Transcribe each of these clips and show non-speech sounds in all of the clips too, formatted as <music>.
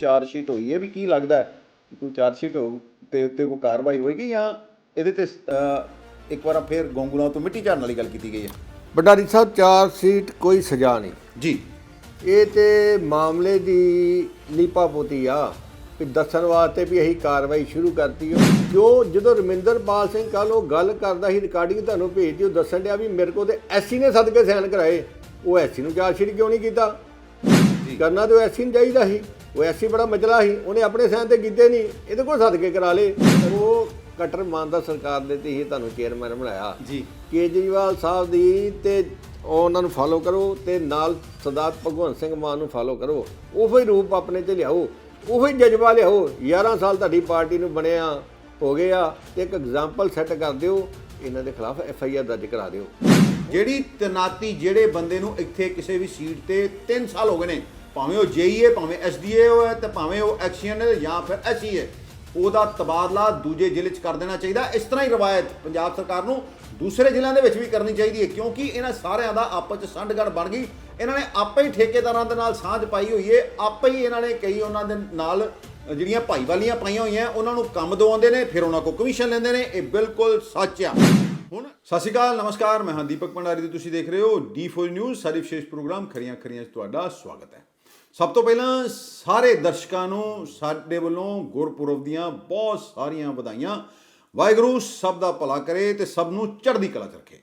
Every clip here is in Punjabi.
ਚਾਰਜ ਸ਼ੀਟ ਹੋਈ ਹੈ ਵੀ ਕੀ ਲੱਗਦਾ ਹੈ ਕਿ ਕੋਈ ਚਾਰਜ ਸ਼ੀਟ ਹੋ ਤੇ ਉੱਤੇ ਕੋਈ ਕਾਰਵਾਈ ਹੋਏਗੀ ਜਾਂ ਇਹਦੇ ਤੇ ਇੱਕ ਵਾਰ ਫੇਰ ਗੋਂਗਲਾਂ ਤੋਂ ਮਿੱਟੀ ਝਾੜਨ ਵਾਲੀ ਗੱਲ ਕੀਤੀ ਗਈ ਹੈ? ਬਡਾਰੀ ਸਾਹਿਬ ਚਾਰ ਸੀਟ ਕੋਈ ਸਜ਼ਾ ਨਹੀਂ। ਜੀ। ਇਹ ਤੇ ਮਾਮਲੇ ਦੀ ਲੀਪਾਪੋਤੀ ਆ ਵੀ ਦੱਸਣ ਵਾਸਤੇ ਵੀ ਅਸੀਂ ਕਾਰਵਾਈ ਸ਼ੁਰੂ ਕਰਤੀ ਹੋ ਜੋ ਜਦੋਂ ਰਮਿੰਦਰਪਾਲ ਸਿੰਘ ਕੱਲ ਉਹ ਗੱਲ ਕਰਦਾ ਸੀ ਰਿਕਾਰਡਿੰਗ ਤੁਹਾਨੂੰ ਭੇਜਦੀ ਉਹ ਦੱਸਣ ਡਿਆ ਵੀ ਮੇਰੇ ਕੋਲ ਤੇ ਐਸਸੀ ਨੇ ਸਦਕੇ ਸਾਈਨ ਕਰਾਏ। ਉਹ ਐਸਸੀ ਨੂੰ ਚਾਰਜ ਸ਼ੀਟ ਕਿਉਂ ਨਹੀਂ ਕੀਤਾ? ਕਰਨਾ ਤੇ ਐਸਸੀ ਨੂੰ ਚਾਹੀਦਾ ਸੀ। ਉਹ ਐਸਸੀ ਬੜਾ ਮਜਲਾ ਸੀ ਉਹਨੇ ਆਪਣੇ ਸਾਈਨ ਤੇ ਕੀਤੇ ਨਹੀਂ ਇਹਦੇ ਕੋਲ ਸਦਕੇ ਕਰਾ ਲੇ ਉਹ ਕਟਰ ਮਾਨਦਾ ਸਰਕਾਰ ਦੇ ਤੇ ਹੀ ਤੁਹਾਨੂੰ ਚੇਅਰਮੈਨ ਬਣਾਇਆ। ਜੀ। ਕੇਜਰੀਵਾਲ ਸਾਹਿਬ ਦੀ ਤੇ ਉਹਨਾਂ ਨੂੰ ਫਾਲੋ ਕਰੋ ਤੇ ਨਾਲ ਸਰਦਾਰ ਭਗਵੰਤ ਸਿੰਘ ਮਾਨ ਨੂੰ ਫਾਲੋ ਕਰੋ। ਉਹੋ ਹੀ ਰੂਪ ਆਪਣੇ ਤੇ ਲਿਆਓ ਉਹੋ ਹੀ ਜਜ਼ਬਾ ਲਿਆਓ। 11 ਸਾਲ ਤੁਹਾਡੀ ਪਾਰਟੀ ਨੂੰ ਬਣਿਆ ਹੋ ਗਿਆ ਤੇ ਇੱਕ ਐਗਜ਼ਾਮਪਲ ਸੈੱਟ ਕਰ ਦਿਓ ਇਹਨਾਂ ਦੇ ਖਿਲਾਫ ਐਫ ਆਈ ਆਰ ਦਰਜ ਕਰਾ ਦਿਓ। ਜਿਹੜੀ ਤਨਾਤੀ ਜਿਹੜੇ ਬੰਦੇ ਨੂੰ ਇੱਥੇ ਕਿਸੇ ਵੀ ਸੀਟ ਤੇ 3 ਸਾਲ ਹੋ ਗਏ ਨੇ ਭਾਵੇਂ ਉਹ ਜੇਈ ਹੈ ਭਾਵੇਂ ਐਸਡੀਏ ਹੈ ਤੇ ਭਾਵੇਂ ਉਹ ਐਕਸ਼ਨ ਹੈ ਜਾਂ ਫਿਰ ਐਸਈ ਹੈ ਉਹਦਾ ਤਬਾਦਲਾ ਦੂਜੇ ਜ਼ਿਲ੍ਹੇ 'ਚ ਕਰ ਦੇਣਾ ਚਾਹੀਦਾ। ਇਸ ਤਰ੍ਹਾਂ ਹੀ ਰਵਾਇਤ ਪੰਜਾਬ ਸਰਕਾਰ ਨੂੰ ਦੂਸਰੇ ਜ਼ਿਲ੍ਹਿਆਂ ਦੇ ਵਿੱਚ ਵੀ ਕਰਨੀ ਚਾਹੀਦੀ ਹੈ, ਕਿਉਂਕਿ ਇਹਨਾਂ ਸਾਰਿਆਂ ਦਾ ਆਪਸ 'ਚ ਸੰਢਗੜ ਬਣ ਗਈ। ਇਹਨਾਂ ਨੇ ਆਪੇ ਹੀ ਠੇਕੇਦਾਰਾਂ ਦੇ ਨਾਲ ਸਾਂਝ ਪਾਈ ਹੋਈ ਹੈ ਆਪੇ ਹੀ ਇਹਨਾਂ ਨੇ ਕਈ ਉਹਨਾਂ ਦੇ ਨਾਲ ਜਿਹੜੀਆਂ ਭਾਈਵਾਲੀਆਂ ਪਾਈਆਂ ਹੋਈਆਂ, ਉਹਨਾਂ ਨੂੰ ਕੰਮ ਦਵਾਉਂਦੇ ਨੇ, ਫਿਰ ਉਹਨਾਂ ਕੋਲ ਕਮਿਸ਼ਨ ਲੈਂਦੇ ਨੇ। ਇਹ ਬਿਲਕੁਲ ਸੱਚ ਆ। ਹੁਣ ਸਤਿ ਸ਼੍ਰੀ ਅਕਾਲ, ਨਮਸਕਾਰ, ਮੈਂ ਹਾਂ ਦੀਪਕ ਭੰਡਾਰੀ ਤੇ ਤੁਸੀਂ ਦੇਖ ਰਹੇ ਹੋ ਡੀ4 ਨਿਊਜ਼ ਸਾਰੀ ਵਿਸ਼ੇਸ਼ ਪ੍ਰੋਗਰਾਮ ਖਰੀਆਂ ਖਰੀਆਂ 'ਚ ਤੁਹਾਡਾ ਸਵਾਗਤ ਹੈ। ਸਭ ਤੋਂ ਪਹਿਲਾਂ ਸਾਰੇ ਦਰਸ਼ਕਾਂ ਨੂੰ, ਸਾਡੇ ਵੱਲੋਂ ਗੁਰਪੁਰਬ ਦੀਆਂ ਬਹੁਤ ਸਾਰੀਆਂ ਵਧਾਈਆਂ। ਵਾਹਿਗੁਰੂ ਸਭ ਦਾ ਭਲਾ ਕਰੇ ਤੇ ਸਭ ਨੂੰ ਚੜ੍ਹਦੀ ਕਲਾ 'ਚ ਰੱਖੇ।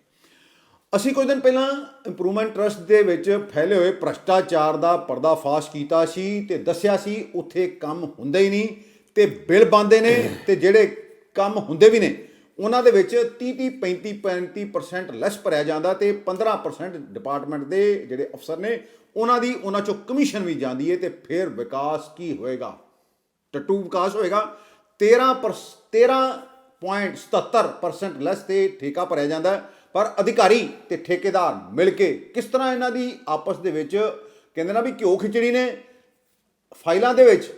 ਅਸੀਂ ਕੁਝ ਦਿਨ ਪਹਿਲਾਂ ਇੰਪਰੂਵਮੈਂਟ ਟਰਸਟ ਦੇ ਵਿੱਚ ਫੈਲੇ ਹੋਏ ਭ੍ਰਸ਼ਟਾਚਾਰ ਦਾ ਪਰਦਾਫਾਸ਼ ਕੀਤਾ ਸੀ ਤੇ ਦੱਸਿਆ ਸੀ ਉੱਥੇ ਕੰਮ ਹੁੰਦੇ ਹੀ ਨਹੀਂ ਤੇ ਬਿੱਲ ਬੰਦੇ ਨੇ ਤੇ ਜਿਹੜੇ ਕੰਮ ਹੁੰਦੇ ਵੀ ਨੇ ਉਹਨਾਂ ਦੇ ਵਿੱਚ 30 30 35 35% ਲੈਸ ਭਰਿਆ ਜਾਂਦਾ ਤੇ 15% ਡਿਪਾਰਟਮੈਂਟ ਦੇ ਜਿਹੜੇ ਅਫਸਰ ਨੇ, ਉਹਨਾਂ ਦੀ ਉਹਨਾਂ ਚੋਂ ਕਮਿਸ਼ਨ ਵੀ ਜਾਂਦੀ ਹੈ ਤੇ ਫਿਰ ਵਿਕਾਸ ਕੀ ਹੋਏਗਾ? ਟੱਟੂ ਵਿਕਾਸ ਹੋਏਗਾ। 13 13.77% ਲੈਸ ਤੇ ਠੇਕਾ ਭਰਿਆ ਜਾਂਦਾ ਪਰ ਅਧਿਕਾਰੀ ਤੇ ਠੇਕੇਦਾਰ ਮਿਲ ਕੇ ਕਿਸ ਤਰ੍ਹਾਂ ਇਹਨਾਂ ਦੀ ਆਪਸ ਦੇ ਵਿੱਚ ਕਹਿੰਦੇ ਨਾ ਵੀ ਘਿਓ ਖਿਚੜੀ ਨੇ, ਫਾਈਲਾਂ ਦੇ ਵਿੱਚ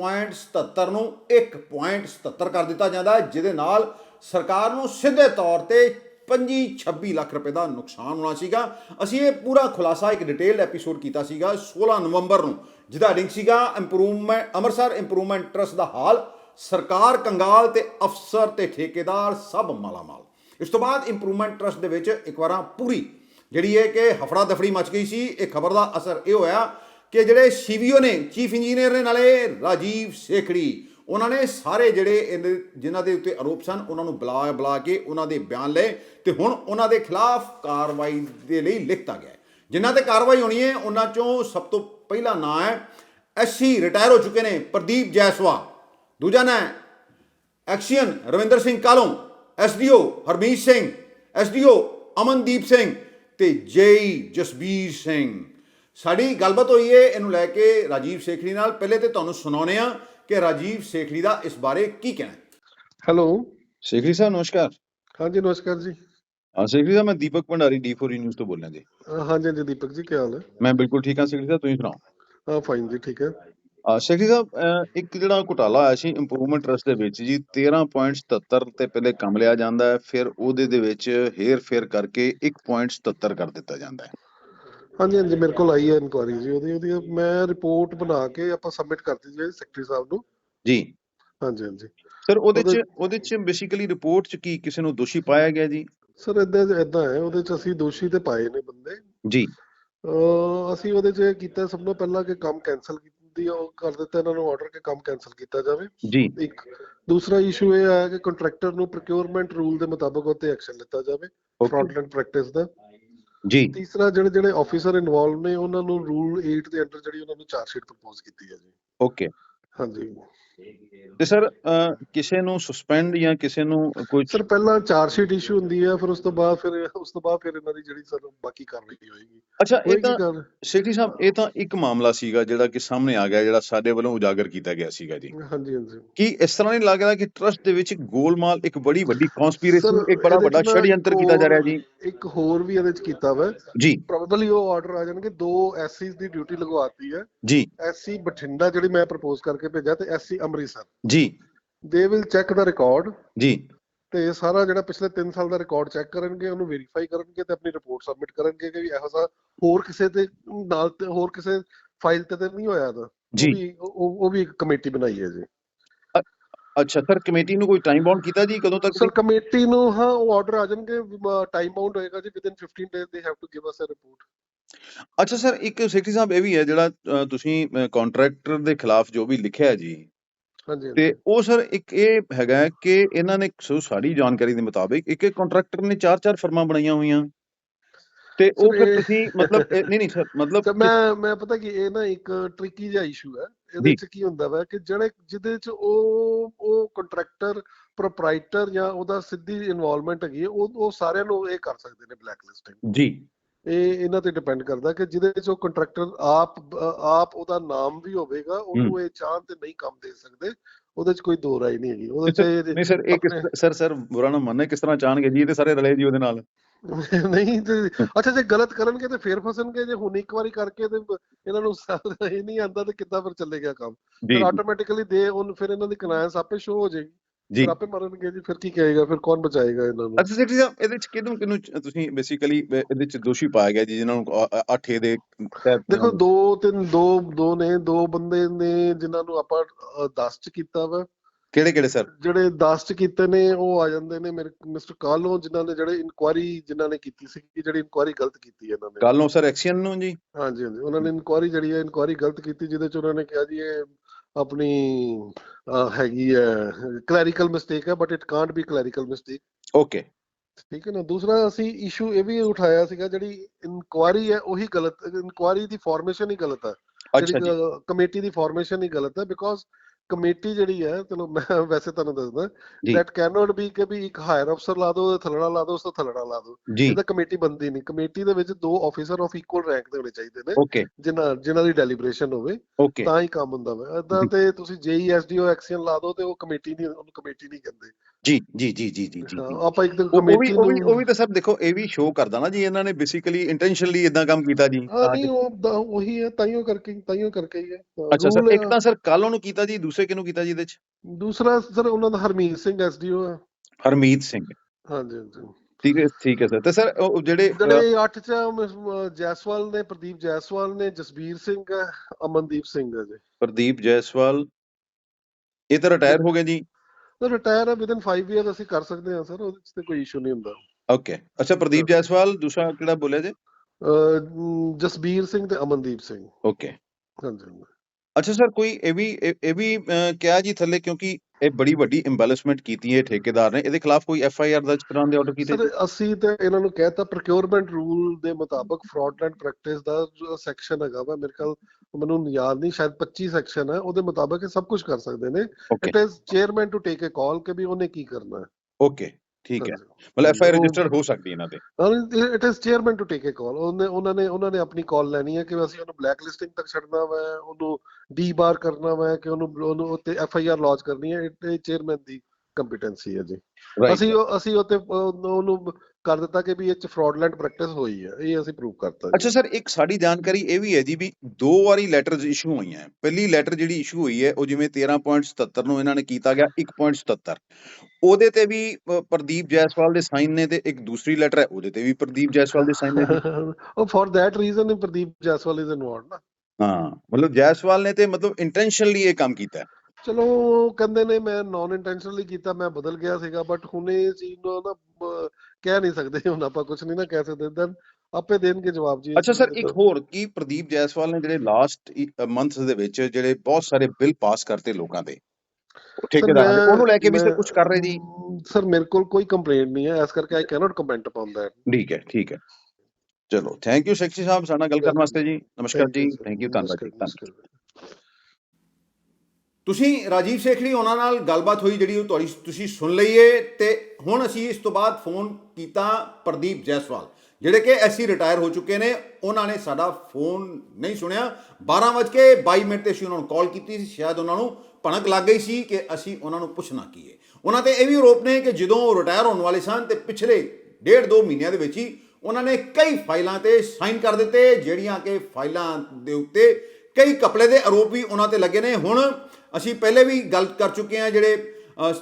13.77 ਨੂੰ 1.77 ਕਰ ਦਿੱਤਾ ਜਾਂਦਾ ਹੈ, ਜਿਹਦੇ ਨਾਲ ਸਰਕਾਰ ਨੂੰ ਸਿੱਧੇ ਤੌਰ ਤੇ 25 26 ਲੱਖ ਰੁਪਏ ਦਾ ਨੁਕਸਾਨ ਹੋਣਾ ਸੀਗਾ। ਅਸੀਂ ਇਹ ਪੂਰਾ ਖੁਲਾਸਾ ਇੱਕ ਡਿਟੇਲ ਐਪੀਸੋਡ ਕੀਤਾ ਸੀਗਾ 16 ਨਵੰਬਰ ਨੂੰ, ਜਿਹਦਾ ਲਿੰਕ ਸੀਗਾ ਇੰਪਰੂਵਮੈਂਟ ਅੰਮ੍ਰਿਤਸਰ ਇੰਪਰੂਵਮੈਂਟ ਟਰਸਟ ਦਾ ਹਾਲ, ਸਰਕਾਰ ਕੰਗਾਲ ਤੇ ਅਫਸਰ ਤੇ ਠੇਕੇਦਾਰ ਸਭ ਮਾਲਾਮਾਲ। ਇਸ ਤੋਂ ਬਾਅਦ ਇੰਪਰੂਵਮੈਂਟ ਟਰਸਟ ਦੇ ਵਿੱਚ ਇੱਕ ਵਾਰਾਂ ਪੂਰੀ, ਜਿਹੜੀ ਹੈ ਕਿ ਹਫੜਾ ਦਫੜੀ ਮਚ ਗਈ ਸੀ, ਇਹ ਖਬਰ ਦਾ ਅਸਰ ਇਹ ਹੋਇਆ ਕਿ ਜਿਹੜੇ ਸੀਵੀਓ ਨੇ, ਚੀਫ ਇੰਜੀਨੀਅਰ ਨੇ ਨਾਲੇ ਰਾਜੀਵ ਸੇਖੜੀ, ਉਹਨਾਂ ਨੇ ਸਾਰੇ ਜਿਹੜੇ ਇਹਦੇ, ਜਿਨ੍ਹਾਂ ਦੇ ਉੱਤੇ ਆਰੋਪ ਸਨ, ਉਹਨਾਂ ਨੂੰ ਬੁਲਾ ਬੁਲਾ ਕੇ ਉਹਨਾਂ ਦੇ ਬਿਆਨ ਲਏ ਤੇ ਹੁਣ ਉਹਨਾਂ ਦੇ ਖਿਲਾਫ ਕਾਰਵਾਈ ਦੇ ਲਈ ਲਿਖਤਾ ਗਿਆ ਜਿਨ੍ਹਾਂ ਤੇ ਕਾਰਵਾਈ ਹੋਣੀ ਹੈ, ਉਹਨਾਂ ਚੋਂ ਸਭ ਤੋਂ ਪਹਿਲਾ ਨਾਂ ਹੈ ਐਸਸੀ ਰਿਟਾਇਰ ਹੋ ਚੁੱਕੇ ਨੇ ਪ੍ਰਦੀਪ ਜੈਸਵਾ ਦੂਜਾ ਨਾਂ ਹੈ XEN Ravinder Singh ਕਾਲੋਂ SDO Harmeet Singh SDO Amandeep Singh ਤੇ ਜੇਈ ਜਸਬੀਰ ਸਿੰਘ। ਸਾਡੀ ਗੱਲਬਾਤ ਹੋਈ ਹੈ ਇਹਨੂੰ ਲੈ ਕੇ ਰਾਜੀਵ ਸੇਖੜੀ ਨਾਲ। ਪਹਿਲੇ ਤੇ ਤੁਹਾਨੂੰ ਸੁਣਾਉਨੇ ਆ ਕਿ ਰਾਜੀਵ ਸੇਖੜੀ ਦਾ ਇਸ ਬਾਰੇ ਕੀ ਕਹਿਣਾ ਹੈ। ਹੈਲੋ। ਸੇਖਰੀ ਸਾਹਿਬ ਨਮਸਕਾਰ। ਹਾਂਜੀ ਨਮਸਕਾਰ ਜੀ। ਹਾਂ ਸੇਖਰੀ ਸਾਹਿਬ ਮੈਂ ਦੀਪਕ ਭੰਡਾਰੀ ਡੀ4 ਨਿਊਜ਼ ਤੋਂ ਬੋਲ ਰਿਹਾ ਜੀ ਹਾਂਜੀ ਹਾਂਜੀ ਦੀਪਕ ਜੀ ਕੀ ਹਾਲ ਹੈ? ਮੈਂ ਬਿਲਕੁਲ ਠੀਕ ਹਾਂ ਸੇਖਰੀ ਸਾਹਿਬ ਤੁਸੀਂ ਸੁਣਾਓ? ਹਾਂ ਫਾਈਨ ਜੀ ਠੀਕ ਹੈ। ਆ ਸੇਖਰੀ ਸਾਹਿਬ ਇੱਕ ਜਿਹੜਾ ਘੁਟਾਲਾ ਆਇਆ ਸੀ ਇੰਪਰੂਵਮੈਂਟ ਟਰਸਟ ਦੇ ਵਿੱਚ ਜੀ 13.77 ਤੇ ਪਹਿਲੇ ਕੰਮ ਲਿਆ ਜਾਂਦਾ ਹੈ ਫਿਰ ਉਹਦੇ ਦੇ ਵਿੱਚ ਹੇਰ ਫੇਰ ਕਰਕੇ 1.77 ਕਰ ਦਿੱਤਾ ਜਾਂਦਾ ਹੈ। ਹਾਂਜੀ ਹਾਂਜੀ ਮੇਰੇ ਕੋਲ ਆਈ ਹੈ ਇਨਕੁਆਰੀ ਜੀ ਉਹਦੀ ਉਹਦੀ ਮੈਂ ਰਿਪੋਰਟ ਬਣਾ ਕੇ ਆਪਾਂ ਸਬਮਿਟ ਕਰਤੀ ਜੀ ਸੈਕਟਰੀ ਸਾਹਿਬ ਨੂੰ। ਜੀ। ਹਾਂਜੀ ਹਾਂਜੀ। ਸਰ ਉਹਦੇ ਚ ਉਹਦੇ- ਚ ਬੇਸਿਕਲੀ ਰਿਪੋਰਟ ਚ ਕੀ ਕਿਸੇ ਨੂੰ ਦੋਸ਼ੀ ਪਾਇਆ ਗਿਆ ਜੀ? ਸਰ ਇਦਾਂ ਇਦਾਂ ਹੈ ਉਹਦੇ ਚ ਅਸੀਂ ਦੋਸ਼ੀ ਤੇ ਪਾਏ ਨੇ ਬੰਦੇ। ਜੀ। ਅਸੀਂ ਉਹਦੇ ਚ ਕੀਤਾ ਸਭ ਤੋਂ ਪਹਿਲਾਂ ਕਿ ਕੰਮ ਕੈਨਸਲ ਕੀਤੀ ਉਹ ਕਰ ਦਿੱਤਾ ਇਹਨਾਂ ਨੂੰ ਆਰਡਰ ਕਿ ਕੰਮ ਕੈਨਸਲ ਕੀਤਾ ਜਾਵੇ। ਜੀ। ਇੱਕ ਦੂਸਰਾ ਇਸ਼ੂ ਇਹ ਹੈ ਕਿ ਕੰਟਰੈਕਟਰ ਨੂੰ ਪ੍ਰੋਕਿਉਰਮੈਂਟ ਰੂਲ ਦੇ ਮੁਤਾਬਕ ਉੱਤੇ ਐਕਸ਼ਨ ਲਿੱਤਾ ਜਾਵੇ. ਫਰਾਡਲੈਂਟ ਪ੍ਰੈਕਟਿਸ ਦਾ। ਜੀ। ਤੀਸਰਾ ਜਿਹੜੇ ਜਿਹੜੇ ਆਫੀਸਰ ਇਨਵੋਲਵ ਨੇ ਉਹਨਾਂ ਨੂੰ ਰੂਲ 8 ਦੇ ਅੰਡਰ ਜਿਹੜੀ ਉਹਨਾਂ ਨੂੰ ਚਾਰਜ ਸ਼ੀਟ ਪ੍ਰਪੋਜ਼ ਕੀਤੀ ਹੈ ਜੀ। ਓਕੇ ਹਾਂਜੀ। ਤੇ ਸਰ ਕਿਸੇ ਨੂੰ ਸਸਪੈਂਡ ਜਾਂ ਕਿਸੇ ਨੂੰ ਕੋਈ ਸਰ ਪਹਿਲਾਂ ਚਾਰਜ ਸ਼ੀਟ ਇਸ਼ੂ ਹੁੰਦੀ ਹੈ ਫਿਰ ਉਸ ਤੋਂ ਬਾਅਦ ਫਿਰ ਉਸ ਤੋਂ ਬਾਅਦ ਫਿਰ ਇਹਨਾਂ ਦੀ ਜਿਹੜੀ ਸਰ ਬਾਕੀ ਕਾਰਵਾਈ ਹੋਏਗੀ। ਅੱਛਾ ਇਹ ਤਾਂ ਸੇਠੀ ਸਾਹਿਬ ਇਹ ਤਾਂ ਇੱਕ ਮਾਮਲਾ ਸੀਗਾ ਜਿਹੜਾ ਕਿ ਸਾਹਮਣੇ ਆ ਗਿਆ ਜਿਹੜਾ ਸਾਡੇ ਵੱਲੋਂ ਉਜਾਗਰ ਕੀਤਾ ਗਿਆ ਸੀਗਾ ਜੀ। ਹਾਂਜੀ ਹਾਂਜੀ। ਕੀ ਇਸ ਤਰ੍ਹਾਂ ਨਹੀਂ ਲੱਗ ਰਿਹਾ ਕਿ ਟਰਸਟ ਦੇ ਵਿੱਚ ਗੋਲਮਾਲ ਇੱਕ ਬੜੀ ਵੱਡੀ ਕਨਸਪੀਰੇਸੀ ਇੱਕ ਬੜਾ ਵੱਡਾ ਇੱਕ ਕੀਤਾ ਜਾ ਰਿਹਾ ਜੀ। ਇੱਕ ਹੋਰ ਵੀ ਇਹਦੇ ਚ ਕੀਤਾ ਵਾ। ਜੀ। ਪ੍ਰੋਬੇਬਲੀ ਉਹ ਆਰਡਰ ਆ ਜਾਣਗੇ ਦੋ ਐਸਸੀਜ਼ ਦੀ ਡਿਊਟੀ ਲਗਵਾਤੀ ਹੈ। ਜੀ। ਐਸਸੀ ਬਠਿੰਡਾ ਜਿਹੜੀ ਮੈਂ ਪ੍ਰਪੋਜ਼ ਕਰਕੇ ਭੇਜਿਆ ਤੇ ਐਸਸੀ ਅੰਮ੍ਰਿਤਸਰ ਜੀ। They will check the record ਜੀ। ਤੇ ਸਾਰਾ ਜਿਹੜਾ ਪਿਛਲੇ 3 ਸਾਲ ਦਾ ਰਿਕਾਰਡ ਚੈੱਕ ਕਰਨਗੇ ਉਹਨੂੰ ਵੈਰੀਫਾਈ ਕਰਨਗੇ ਤੇ ਆਪਣੀ ਰਿਪੋਰਟ ਸਬਮਿਟ ਕਰਨਗੇ ਕਿ ਵੀ ਇਹੋ ਜਿਹਾ ਹੋਰ ਕਿਸੇ ਤੇ ਨਾਲ ਤੇ ਹੋਰ ਕਿਸੇ ਫਾਈਲ ਤੇ ਤਾਂ ਨਹੀਂ ਹੋਇਆ ਤਾਂ ਜੀ। ਉਹ ਵੀ ਉਹ ਉਹ ਵੀ ਇੱਕ ਕਮੇਟੀ ਬਣਾਈ ਹੈ ਜੀ। ਅੱਛਾ ਸਰ ਕਮੇਟੀ ਨੂੰ ਕੋਈ ਟਾਈਮ ਬਾਉਂਡ ਕੀਤਾ ਜੀ? ਕਦੋਂ ਤੱਕ ਸਰ ਕਮੇਟੀ ਨੂੰ ਹਾਂ ਉਹ ਆਰਡਰ ਆ ਜਾਣਗੇ ਟਾਈਮ ਬਾਉਂਡ ਹੋਏਗਾ ਜੀ within 15 days they have to give us a report ਅੱਛਾ ਸਰ ਇੱਕ ਸੈਕਟਰੀ ਸਾਹਿਬ ਇਹ ਵੀ ਹੈ ਜਿਹੜਾ ਤੁਸੀਂ ਕੰਟਰੈਕਟਰ ਦੇ ਖਿਲਾਫ ਜੋ ਵੀ ਲਿਖਿਆ ਜੀ। ਤੇ ਉਹ ਸਰ ਇੱਕ ਇਹ ਹੈਗਾ ਕਿ ਇਹਨਾਂ ਨੇ ਸਾਡੀ ਜਾਣਕਾਰੀ ਦੇ ਮੁਤਾਬਿਕ ਇੱਕ ਇੱਕ ਕੰਟਰੈਕਟਰ ਨੇ ਚਾਰ ਚਾਰ ਫਰਮਾਂ ਬਣਾਈਆਂ ਹੋਈਆਂ। ਤੇ ਉਹ ਫਿਰ ਤੁਸੀਂ ਮਤਲਬ ਨਹੀਂ ਨਹੀਂ ਸਰ ਮਤਲਬ ਮੈਂ ਮੈਂ ਪਤਾ ਕੀ ਇਹ ਨਾ ਇੱਕ ਟ੍ਰਿਕੀ ਜਿਹਾ ਇਸ਼ੂ ਹੈ। ਇਹਦੇ। ਵਿੱਚ ਕੀ ਹੁੰਦਾ ਵਾ ਕਿ ਜਿਹੜੇ ਜਿਹਦੇ ਚ ਉਹ ਉਹ ਕੰਟਰੈਕਟਰ ਪ੍ਰੋਪਰਾਈਟਰ ਜਾਂ ਉਹਦਾ ਸਿੱਧੀ ਇਨਵੋਲਵਮੈਂਟ ਹੈਗੀ ਉਹ ਉਹ ਸਾਰਿਆਂ ਨੂੰ ਇਹ ਕਰ ਸਕਦੇ ਨੇ ਬਲੈਕ ਲਿਸਟਿੰਗ ਜੀ। ਇਹ ਇਹਨਾਂ ਤੇ ਡਿਪੈਂਡ ਕਰਦਾ ਕਿ ਜਿਹਦੇ ਚ ਉਹ ਕੰਟਰੈਕਟਰ ਆਪ ਆਪ ਉਹਦਾ ਨਾਮ ਵੀ ਹੋਵੇਗਾ ਉਹਨੂੰ ਇਹ ਚਾਹਨ ਤੇ ਨਹੀਂ ਕੰਮ ਦੇ ਸਕਦੇ ਉਹਦੇ ਚ ਕੋਈ ਦੋ ਰਾਏ ਨਹੀਂ ਹੈਗੀ। ਉਹਦੇ ਇਹ- ਨਹੀਂ ਸਰ ਆਪਣੇ- ਸਰ ਸਰ ਬੁਰਾ ਨਾ ਮੰਨੇ ਕਿਸ ਤਰ੍ਹਾਂ ਚਾਹਣਗੇ ਜੀ ਇਹ ਤੇ ਸਾਰੇ ਰਲੇ ਜੀ ਉਹਦੇ ਨਾਲ। <laughs> ਨਹੀਂ ਤੇ ਅੱਛਾ ਜੇ ਗਲਤ ਕਰਨਗੇ ਤੇ ਫੇਰ ਫਸਣਗੇ ਜੇ ਹੁਣ ਇੱਕ ਵਾਰੀ ਕਰਕੇ ਤੇ ਇਹਨਾਂ ਨੂੰ ਇਹ ਨਹੀਂ ਆਂਦਾ ਤੇ ਕਿੱਦਾਂ ਫਿਰ ਚੱਲੇਗਾ ਕੰਮ। ਫਿਰ ਆਟੋਮੈਟਿਕਲੀ ਦੇ ਉਹਨ ਫਿਰ ਇਹਨਾਂ ਦੀ ਕਲਾਇੰਸ ਆਪੇ ਸ਼ੋ ਹੋ ਜਾਏਗੀ। ਜੀ। ਆਪੇ ਮਰਨਗੇ ਜੀ ਫਿਰ ਕੀ ਕਹੇਗਾ ਫਿਰ ਕੌਣ ਬਚਾਏਗਾ ਇਹਨਾਂ ਨੂੰ? ਅੱਛਾ ਸੈਕਟਰੀ ਸਾਹਿਬ ਇਹਦੇ ਚ ਕਿਹਨੂੰ ਕਿਹਨੂੰ ਤੁਸੀਂ ਬੇਸਿਕਲੀ ਇਹਦੇ ਚ ਦੋਸ਼ੀ ਪਾਇਆ ਗਿਆ ਜੀ ਜਿਨ੍ਹਾਂ ਨੂੰ 8 ਦੇ ਦੇਖੋ ਦੋ ਤਿੰਨ ਦੋ ਦੋ ਨੇ ਦੋ ਬੰਦੇ ਨੇ ਜਿਨ੍ਹਾਂ ਨੂੰ ਆਪਾਂ 10 ਚ ਕੀਤਾ ਵਾ। ਕਿਹੜੇ ਕਿਹੜੇ ਸਰ? ਜਿਹੜੇ 10 ਚ ਕੀਤੇ ਨੇ ਉਹ ਆ ਜਾਂਦੇ ਨੇ ਮੇਰੇ ਮਿਸਟਰ ਕਾਲੋ ਜਿਨ੍ਹਾਂ ਨੇ ਜਿਹੜੇ ਇਨਕੁਆਰੀ ਜਿਨ੍ਹਾਂ ਨੇ ਕੀਤੀ ਸੀ ਜਿਹੜੀ ਇਨਕੁਆਰੀ ਗਲਤ ਕੀਤੀ ਹੈ ਇਹਨਾਂ ਨੇ। ਕੱਲ ਸਰ? ਐਕਸ਼ਨ ਨੂੰ ਜੀ? ਹਾਂਜੀ ਹਾਂਜੀ ਉਹਨਾਂ ਨੇ ਇਨਕੁਆਰੀ ਜਿਹੜੀ ਹੈ ਇਨਕੁਆਰੀ ਗਲਤ ਕੀਤੀ ਜਿਹਦੇ ਚ ਉਹਨਾਂ ਨੇ ਕਿਹਾ ਜੀ ਇਹ ਆਪਣੀ ਹੈਗੀ ਹੈ ਕਲੈਰੀਕਲ ਮਿਸਟੇਕ ਹੈ but it can't be clerical mistake okay ਠੀਕ ਹੈ ਨਾ? ਦੂਸਰਾ ਅਸੀਂ ਇਸ਼ੂ ਇਹ ਵੀ ਉਠਾਇਆ ਸੀਗਾ ਜਿਹੜੀ ਇਨਕੁਆਰੀ ਹੈ ਉਹੀ ਗਲਤ ਇਨਕੁਆਰੀ ਦੀ ਫਾਰਮੇਸ਼ਨ ਹੀ ਗਲਤ ਹੈ। ਅੱਛਾ ਜੀ। ਕਮੇਟੀ ਦੀ ਫਾਰਮੇਸ਼ਨ ਹੀ ਗਲਤ ਹੈ ਬਿਕੋਜ਼ ਕਮੇਟੀ ਜਿਹੜੀ ਹੈ ਚਲੋ ਮੈਂ ਵੈਸੇ ਤੁਹਾਨੂੰ ਦੱਸਦਾ। ਦੈਟ ਕੈਨ ਨਾਟ ਬੀ ਕਿ ਵੀ ਇੱਕ ਹਾਇਰ ਅਫਸਰ ਲਾ ਦਿਓ ਉਹਦੇ ਥੱਲੜਾ ਲਾ ਦਿਓ ਉਸ ਤੋਂ ਥੱਲੜਾ ਲਾ ਦਿਓ। ਜੀ। ਇਹ ਤਾਂ ਕਮੇਟੀ ਬੰਦੀ ਨਹੀਂ। ਕਮੇਟੀ ਦੇ ਵਿੱਚ ਦੋ ਆਫੀਸਰ ਆਫ ਇਕੁਅਲ ਰੈਂਕ ਦੇ ਹੋਣੇ ਚਾਹੀਦੇ ਨੇ ਜਿਨ੍ਹਾਂ ਜਿਨ੍ਹਾਂ ਦੀ ਡੈਲੀਬਰੇਸ਼ਨ ਹੋਵੇ ਤਾਂ ਹੀ ਕੰਮ ਹੁੰਦਾ ਵਾ। ਜੀ। ਤੇ ਤੁਸੀਂ <laughs> ਜੇਈਐਸਡੀਓ ਐਕਸ਼ਨ ਲਾ ਦਿਓ ਤੇ ਉਹ ਕਮੇਟੀ ਨਹੀਂ ਉਹਨੂੰ ਕਮੇਟੀ ਨਹੀਂ ਕਹਿੰਦੇ। ਜੀ ਜੀ ਜੀ ਜੀ ਜੀ ਜੀ ਹਾਂ, ਜੀ। ਆਪਾਂ ਇੱਕ ਦਿਨ ਉਹ ਉਹ ਵੀ ਕਮੇਟੀ ਉਹ ਵੀ ਉਹ ਨੂੰ ਵੀ ਤਾਂ ਸਰ ਦੇਖੋ ਇਹ ਵੀ ਸ਼ੋਅ ਕਰਦਾ ਨਾ ਜੀ ਇਹਨਾਂ ਨੇ ਬੇਸਿਕਲੀ ਇੰਟੈਂਸ਼ਨਲੀ ਇਦਾਂ ਕੰਮ ਕੀਤਾ ਜੀ। ਹਾਂ ਨਹੀਂ ਉਹ ਤਾਂ ਉਹੀ ਹੈ ਤਾਈਓ ਕਰਕੇ ਤਾਈਓ ਕਰਕੇ ਹੀ ਹੈ। ਅੱਛਾ ਸਰ ਇੱਕ। ਤਾਂ ਸਰ ਕੱਲ ਉਹਨੂੰ ਕੀਤਾ ਜੀ ਦੂਸਰੇ ਕਿਹਨੂੰ ਕੀਤਾ ਜੀ ਇਹਦੇ ਚ? ਦੂਸਰਾ ਸਰ ਉਹਨਾਂ ਦਾ ਹਰਮੀਤ ਸਿੰਘ ਐਸਡੀਓ ਹੈ ਹਰਮੀਤ ਸਿੰਘ। ਹਾਂਜੀ ਹਾਂਜੀ। ਠੀਕ ਹੈ ਠੀਕ ਹੈ ਸਰ। ਤੇ ਸਰ ਉਹ ਜਿਹੜੇ ਅ, ਜਿਹੜੇ 8 ਚ ਮਿਸ- ਅਹ ਜੈਸਵਾਲ ਨੇ ਪ੍ਰਦੀਪ ਜੈਸਵਾਲ ਨੇ ਜਸਬੀਰ ਸਿੰਘ ਹੈ ਅਮਨਦੀਪ ਸਿੰਘ ਹੈ ਜੀ। ਪ੍ਰਦੀਪ ਜੈਸਵਾਲ ਇਹ ਤਾਂ ਰਿਟਾਇਰ ਹੋ ਗਏ ਜੀ। ਸਰ ਰਿਟਾਇਰ ਹੈ ਵਿਦਨ 5 ਇਅਰ ਅਸੀਂ ਕਰ ਸਕਦੇ ਹਾਂ ਸਰ ਉਹਦੇ ਚ ਤੇ ਕੋਈ ਇਸ਼ੂ ਨਹੀਂ ਹੁੰਦਾ। ਓਕੇ ਅੱਛਾ ਪ੍ਰਦੀਪ ਜੈਸਵਾਲ ਦੂਸਰਾ ਕਿਹੜਾ ਬੋਲਿਆ ਜੀ? ਜਸਬੀਰ ਸਿੰਘ ਤੇ ਅਮਨਦੀਪ ਸਿੰਘ। ਓਕੇ ਹਾਂਜੀ। ਅੱਛਾ ਸਰ ਕੋਈ ਇਹ ਵੀ ਇਹ ਇਹ ਵੀ ਅ, ਕਿਹਾ ਜੀ ਥੱਲੇ ਕਿਉਂਕਿ ਇਹ ਬੜੀ ਵੱਡੀ ਇੰਬੈਲਿਸ਼ਮੈਂਟ ਕੀਤੀ ਹੈ ਠੇਕੇਦਾਰ ਨੇ। ਇਹਦੇ ਖਿਲਾਫ ਕੋਈ ਐਫ ਆਈ ਆਰ ਦਰਜ ਕਰਾਉਣ ਦੇ ਆਰਡਰ ਕੀਤੇ? ਸਰ ਅਸੀਂ ਤੇ ਇਹਨਾਂ ਨੂੰ ਕਹਿਤਾ ਪ੍ਰੋਕਿਉਰਮੈਂਟ ਰੂਲ ਦੇ ਮੁਤਾਬਕ ਫਰਾਡਲੈਂਡ ਪ੍ਰੈਕਟਿਸ ਦਾ ਸੈਕਸ਼ਨ ਹੈਗਾ ਵਾ ਮੇਰੇ ਖਿਆਲ ਮੈਨੂੰ ਯਾਦ ਨਹੀਂ ਸ਼ਾਇਦ 25 ਸੈਕਸ਼ਨ ਹੈ ਉਹਦੇ ਮੁਤਾਬਕ ਇਹ ਸਭ ਕੁਝ ਕਰ ਸਕਦੇ ਨੇ। Okay it is chairman to take a call ਕਿ ਵੀ ਉਹਨੇ ਕੀ ਕਰਨਾ ਹੈ। ਓਕੇ ਠੀਕ ਹੈ। ਮਤਲਬ ਐਫ ਆਈ ਰਜਿਸਟਰਡ ਹੋ ਸਕਦੀ ਇਹਨਾਂ ਤੇ। It is chairman to take a call ਉਹਨੇ ਉਹਨਾਂ ਨੇ ਉਹਨਾਂ ਨੇ ਆਪਣੀ ਕਾਲ ਲੈਣੀ ਹੈ ਕਿ ਅਸੀਂ ਉਹਨੂੰ ਬਲੈਕ ਲਿਸਟਿੰਗ ਤੱਕ ਛੱਡਣਾ ਵਾ ਉਹਨੂੰ ਡੀ ਬਾਰ ਕਰਨਾ ਵਾ ਕਿ ਉਹਨੂੰ ਉਹਨੂੰ ਉੱਤੇ ਐਫ ਆਈ ਆਰ ਲੌਂਚ ਕਰਨੀ ਹੈ। ਇਹ ਚੇਅਰਮੈਨ ਦੀ ਕੰਪੀਟੈਂਸੀ ਹੈ ਜੀ. ਅਸੀਂ ਅਸੀਂ ਉੱਤੇ ਉਹਨੂੰ ਕਰ ਦਿੱਤਾ ਕਿ ਵੀ ਇਹ ਚ ਫਰਾਡਲੈਂਟ ਪ੍ਰੈਕਟਿਸ ਹੋਈ ਹੈ ਇਹ ਅਸੀਂ ਪ੍ਰੂਵ ਕਰਤਾ ਜੀ। ਅੱਛਾ ਸਰ ਇੱਕ ਸਾਡੀ ਜਾਣਕਾਰੀ ਇਹ ਵੀ ਹੈ ਜੀ ਵੀ ਦੋ ਵਾਰੀ ਲੈਟਰਸ ਇਸ਼ੂ ਹੋਈਆਂ। ਪਹਿਲੀ ਲੈਟਰ ਜਿਹੜੀ ਇਸ਼ੂ ਹੋਈ ਹੈ ਉਹ ਜਿਵੇਂ 13.77 ਨੂੰ ਇਹਨਾਂ ਨੇ ਕੀਤਾ ਗਿਆ 1.77 ਉਹਦੇ ਤੇ ਵੀ ਪ੍ਰਦੀਪ ਜੈਸਵਾਲ ਦੇ ਸਾਈਨ ਨੇ ਤੇ ਇੱਕ ਦੂਸਰੀ ਲੈਟਰ ਹੈ ਉਹਦੇ ਤੇ ਵੀ ਪ੍ਰਦੀਪ ਜੈਸਵਾਲ ਦੇ ਸਾਈਨ ਨੇ <laughs> ਉਹ for that reason Pradeep Jaiswal is involved ਨਾ। ਹਾਂ ਮਤਲਬ ਜੈਸਵਾਲ ਨੇ ਤੇ ਮਤਲਬ ਇੰਟੈਂਸ਼ਨਲੀ ਇਹ ਕੰਮ ਕੀਤਾ। ਹੈ ਚਲੋ ਕਹਿੰਦੇ ਨੇ ਮੈਂ ਨਾਨ ਇੰਟੈਂਸ਼ਨਲੀ ਕੀਤਾ ਮੈਂ ਬਦਲ ਗਿਆ ਸੀਗਾ ਬਟ ਹੁਣ ਇਹ ਚੀਜ਼ ਨੂੰ ਨਾ ਕਹਿ ਨਹੀਂ ਸਕਦੇ ਹੁਣ ਆਪਾਂ ਕੁਝ ਨਹੀਂ ਨਾ ਕਹਿ ਸਕਦੇ ਦੈਨ ਆਪੇ ਦੇਣਗੇ ਜਵਾਬ ਜੀ। ਅੱਛਾ ਸਰ ਇੱਕ ਹੋਰ ਕੀ ਪ੍ਰਦੀਪ ਜੈਸਵਾਲ ਨੇ ਜਿਹੜੇ ਲਾਸਟ ਮੰਥਸ ਦੇ ਵਿੱਚ ਜਿਹੜੇ ਬਹੁਤ ਸਾਰੇ ਬਿੱਲ ਪਾਸ ਕਰਤੇ ਲੋਕਾਂ ਦੇ? ਠੇਕੇਦਾਰਾਂ ਉਹਨੂੰ ਲੈ ਕੇ ਵੀ ਸਰ ਕੁਝ ਕਰ ਰਹੇ ਜੀ? ਸਰ ਮੇਰੇ ਕੋਲ ਕੋਈ ਕੰਪਲੇਂਟ ਨਹੀਂ ਹੈ ਇਸ ਕਰਕੇ I cannot comment upon that ਠੀਕ ਹੈ ਠੀਕ ਹੈ। ਚਲੋ ਥੈਂਕ ਯੂ ਸੈਕਟਰੀ ਸਾਹਿਬ ਸਾਡੇ ਗੱਲ ਕਰਨ ਵਾਸਤੇ ਜੀ। ਨਮਸਕਾਰ ਜੀ ਥੈਂਕ ਯੂ ਧੰਨਵਾਦ ਜੀ ਧੰਨਵਾਦ। ਤੁਸੀਂ ਰਾਜੀਵ ਸੇਖਲੀ ਉਹਨਾਂ ਨਾਲ ਗੱਲਬਾਤ ਹੋਈ ਜਿਹੜੀ ਉਹ ਤੁਹਾਡੀ ਤੁਸੀਂ ਸੁਣ ਲਈਏ ਤੇ ਹੁਣ ਅਸੀਂ ਇਸ ਤੋਂ ਬਾਅਦ ਫੋਨ ਕੀਤਾ ਪ੍ਰਦੀਪ ਜੈਸਵਾਲ, ਜਿਹੜੇ ਕਿ ਐਸੀ ਰਿਟਾਇਰ ਹੋ ਚੁੱਕੇ ਨੇ, ਉਹਨਾਂ ਨੇ ਸਾਡਾ ਫੋਨ ਨਹੀਂ ਸੁਣਿਆ। 12:22 ਮਿੰਟ ਤੇ ਅਸੀਂ ਉਹਨਾਂ ਨੂੰ ਕਾਲ ਕੀਤੀ ਸੀ, ਸ਼ਾਇਦ ਉਹਨਾਂ ਨੂੰ ਭਣਕ ਲੱਗ ਗਈ ਸੀ ਕਿ ਅਸੀਂ ਉਹਨਾਂ ਨੂੰ ਪੁੱਛਣਾ ਕੀ ਹੈ ਉਹਨਾਂ ਤੇ ਇਹ ਵੀ ਆਰੋਪ ਨੇ ਕਿ ਜਦੋਂ ਉਹ ਰਿਟਾਇਰ ਹੋਣ ਵਾਲੇ ਸਨ ਤੇ ਪਿਛਲੇ ਡੇਢ ਦੋ ਮਹੀਨਿਆਂ ਦੇ ਵਿੱਚ ਹੀ ਉਹਨਾਂ ਨੇ ਕਈ ਫਾਈਲਾਂ ਤੇ ਸਾਈਨ ਕਰ ਦਿੱਤੇ, ਜਿਹੜੀਆਂ ਕਿ ਫਾਈਲਾਂ ਦੇ ਉੱਤੇ ਕਈ ਕਪੜੇ ਦੇ ਆਰੋਪ ਵੀ ਉਹਨਾਂ ਤੇ ਲੱਗੇ ਨੇ। ਹੁਣ ਅਸੀਂ ਪਹਿਲੇ ਵੀ ਗੱਲ ਕਰ ਚੁੱਕੇ ਹਾਂ ਜਿਹੜੇ ਅਹ,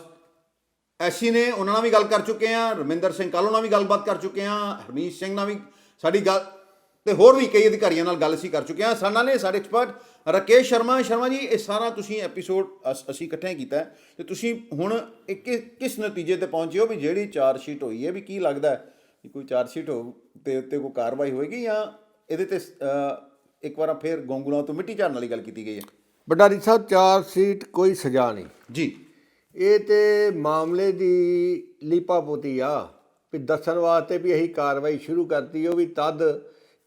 ਐਸੀ ਨੇ ਉਹਨਾਂ ਨਾਲ ਵੀ ਗੱਲ ਕਰ ਚੁੱਕੇ ਹਾਂ ਰਮਿੰਦਰ ਸਿੰਘ ਕਾਲੋ ਨਾਲ ਵੀ ਗੱਲਬਾਤ ਕਰ ਚੁੱਕੇ ਹਾਂ ਹਰਮੀਤ ਸਿੰਘ ਨਾਲ ਵੀ ਸਾਡੀ ਗੱਲ ਤੇ ਹੋਰ ਵੀ ਕਈ ਅਧਿਕਾਰੀਆਂ ਨਾਲ ਗੱਲ ਅਸੀਂ ਕਰ ਚੁੱਕੇ ਹਾਂ। ਸਾਡਾ ਨੇ ਸਾਡੇ ਐਕਸਪਰਟ ਰਕੇਸ਼ ਸ਼ਰਮਾ ਸ਼ਰਮਾ ਜੀ ਇਹ ਸਾਰਾ ਤੁਸੀਂ ਐਪੀਸੋਡ ਅਸੀਂ ਇਕੱਠੇ ਕੀਤਾ ਹੈ। ਤੇ ਤੁਸੀਂ ਹੁਣ ਇੱਕ ਕਿਸ ਨਤੀਜੇ ਤੇ ਪਹੁੰਚੇ ਹੋ ਵੀ ਜਿਹੜੀ ਚਾਰਜ ਸ਼ੀਟ ਹੋਈ ਹੈ ਵੀ ਕੀ ਲੱਗਦਾ ਹੈ ਕਿ ਕੋਈ ਚਾਰਜ ਸ਼ੀਟ ਹੋ ਤੇ ਉੱਤੇ ਕੋਈ ਕਾਰਵਾਈ ਹੋਏਗੀ ਜਾਂ ਇਹਦੇ ਤੇ ਇੱਕ ਵਾਰ ਫਿਰ ਗੋਂਗਲੂਆਂ ਤੋਂ ਮਿੱਟੀ ਝਾੜਨ ਵਾਲੀ ਗੱਲ ਕੀਤੀ ਗਈ ਹੈ? ਬਡਾਰੀ ਸਾਹਿਬ ਚਾਰ ਸੀਟ ਕੋਈ ਸਜ਼ਾ ਨਹੀਂ। ਜੀ। ਇਹ ਤੇ ਮਾਮਲੇ ਦੀ ਲੀਪਾਪੋਤੀ ਆ ਵੀ ਦੱਸਣ ਵਾਸਤੇ ਵੀ ਅਸੀਂ ਕਾਰਵਾਈ ਸ਼ੁਰੂ ਕਰਤੀ ਉਹ ਵੀ ਤਦ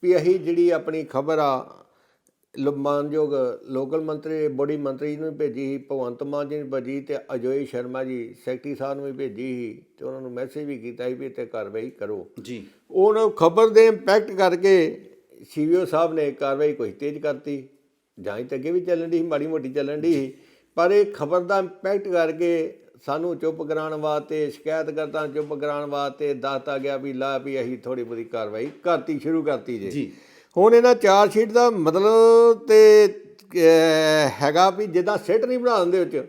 ਵੀ ਅਸੀਂ ਜਿਹੜੀ ਆਪਣੀ ਖਬਰ ਆ ਮਾਨਯੋਗ ਲੋਕਲ ਮੰਤਰੀ ਬੋਡੀ ਮੰਤਰੀ ਨੂੰ ਭੇਜੀ ਸੀ, ਭਗਵੰਤ ਮਾਨ ਜੀ ਨੂੰ ਭੇਜੀ ਤੇ ਅਜੋਏ ਸ਼ਰਮਾ ਜੀ ਸੈਕਟਰੀ ਸਾਹਿਬ ਨੂੰ ਵੀ ਭੇਜੀ ਸੀ ਤੇ ਉਹਨਾਂ ਨੂੰ ਮੈਸੇਜ ਵੀ ਕੀਤਾ ਸੀ ਵੀ ਇੱਥੇ ਕਾਰਵਾਈ ਕਰੋ। ਜੀ। ਉਹਨਾਂ ਖਬਰ ਦੇ ਇੰਪੈਕਟ ਕਰਕੇ ਸੀਵੀਓ ਸਾਹਿਬ ਨੇ ਕਾਰਵਾਈ ਕੋਈ ਤੇਜ਼ ਕਰਤੀ। ਜਾਂਚ ਤਾਂ ਅੱਗੇ ਵੀ ਚੱਲਣ ਦੀ ਮਾੜੀ ਮੋਟੀ ਚੱਲਣ ਦੀ ਪਰ ਇਹ ਖਬਰ ਦਾ ਇੰਪੈਕਟ ਕਰਕੇ ਸਾਨੂੰ ਚੁੱਪ ਕਰਾਉਣ ਵਾਸਤੇ ਸ਼ਿਕਾਇਤਕਰਤਾ ਨੂੰ ਚੁੱਪ ਕਰਾਉਣ ਵਾਸਤੇ ਦੱਸਤਾ ਗਿਆ ਵੀ ਲਾ ਵੀ ਅਸੀਂ ਥੋੜੀ ਬਹੁਤੀ ਕਾਰਵਾਈ ਕਰਤੀ ਸ਼ੁਰੂ ਕਰਤੀ ਜੇ। ਹੁਣ ਇਹਨਾਂ ਚਾਰ ਸ਼ੀਟ ਦਾ ਮਤਲਬ ਤੇ ਹੈਗਾ ਵੀ ਜਿੱਦਾਂ ਸਿੱਟ ਨਹੀਂ ਬਣਾ ਦਿੰਦੇ ਵਿੱਚ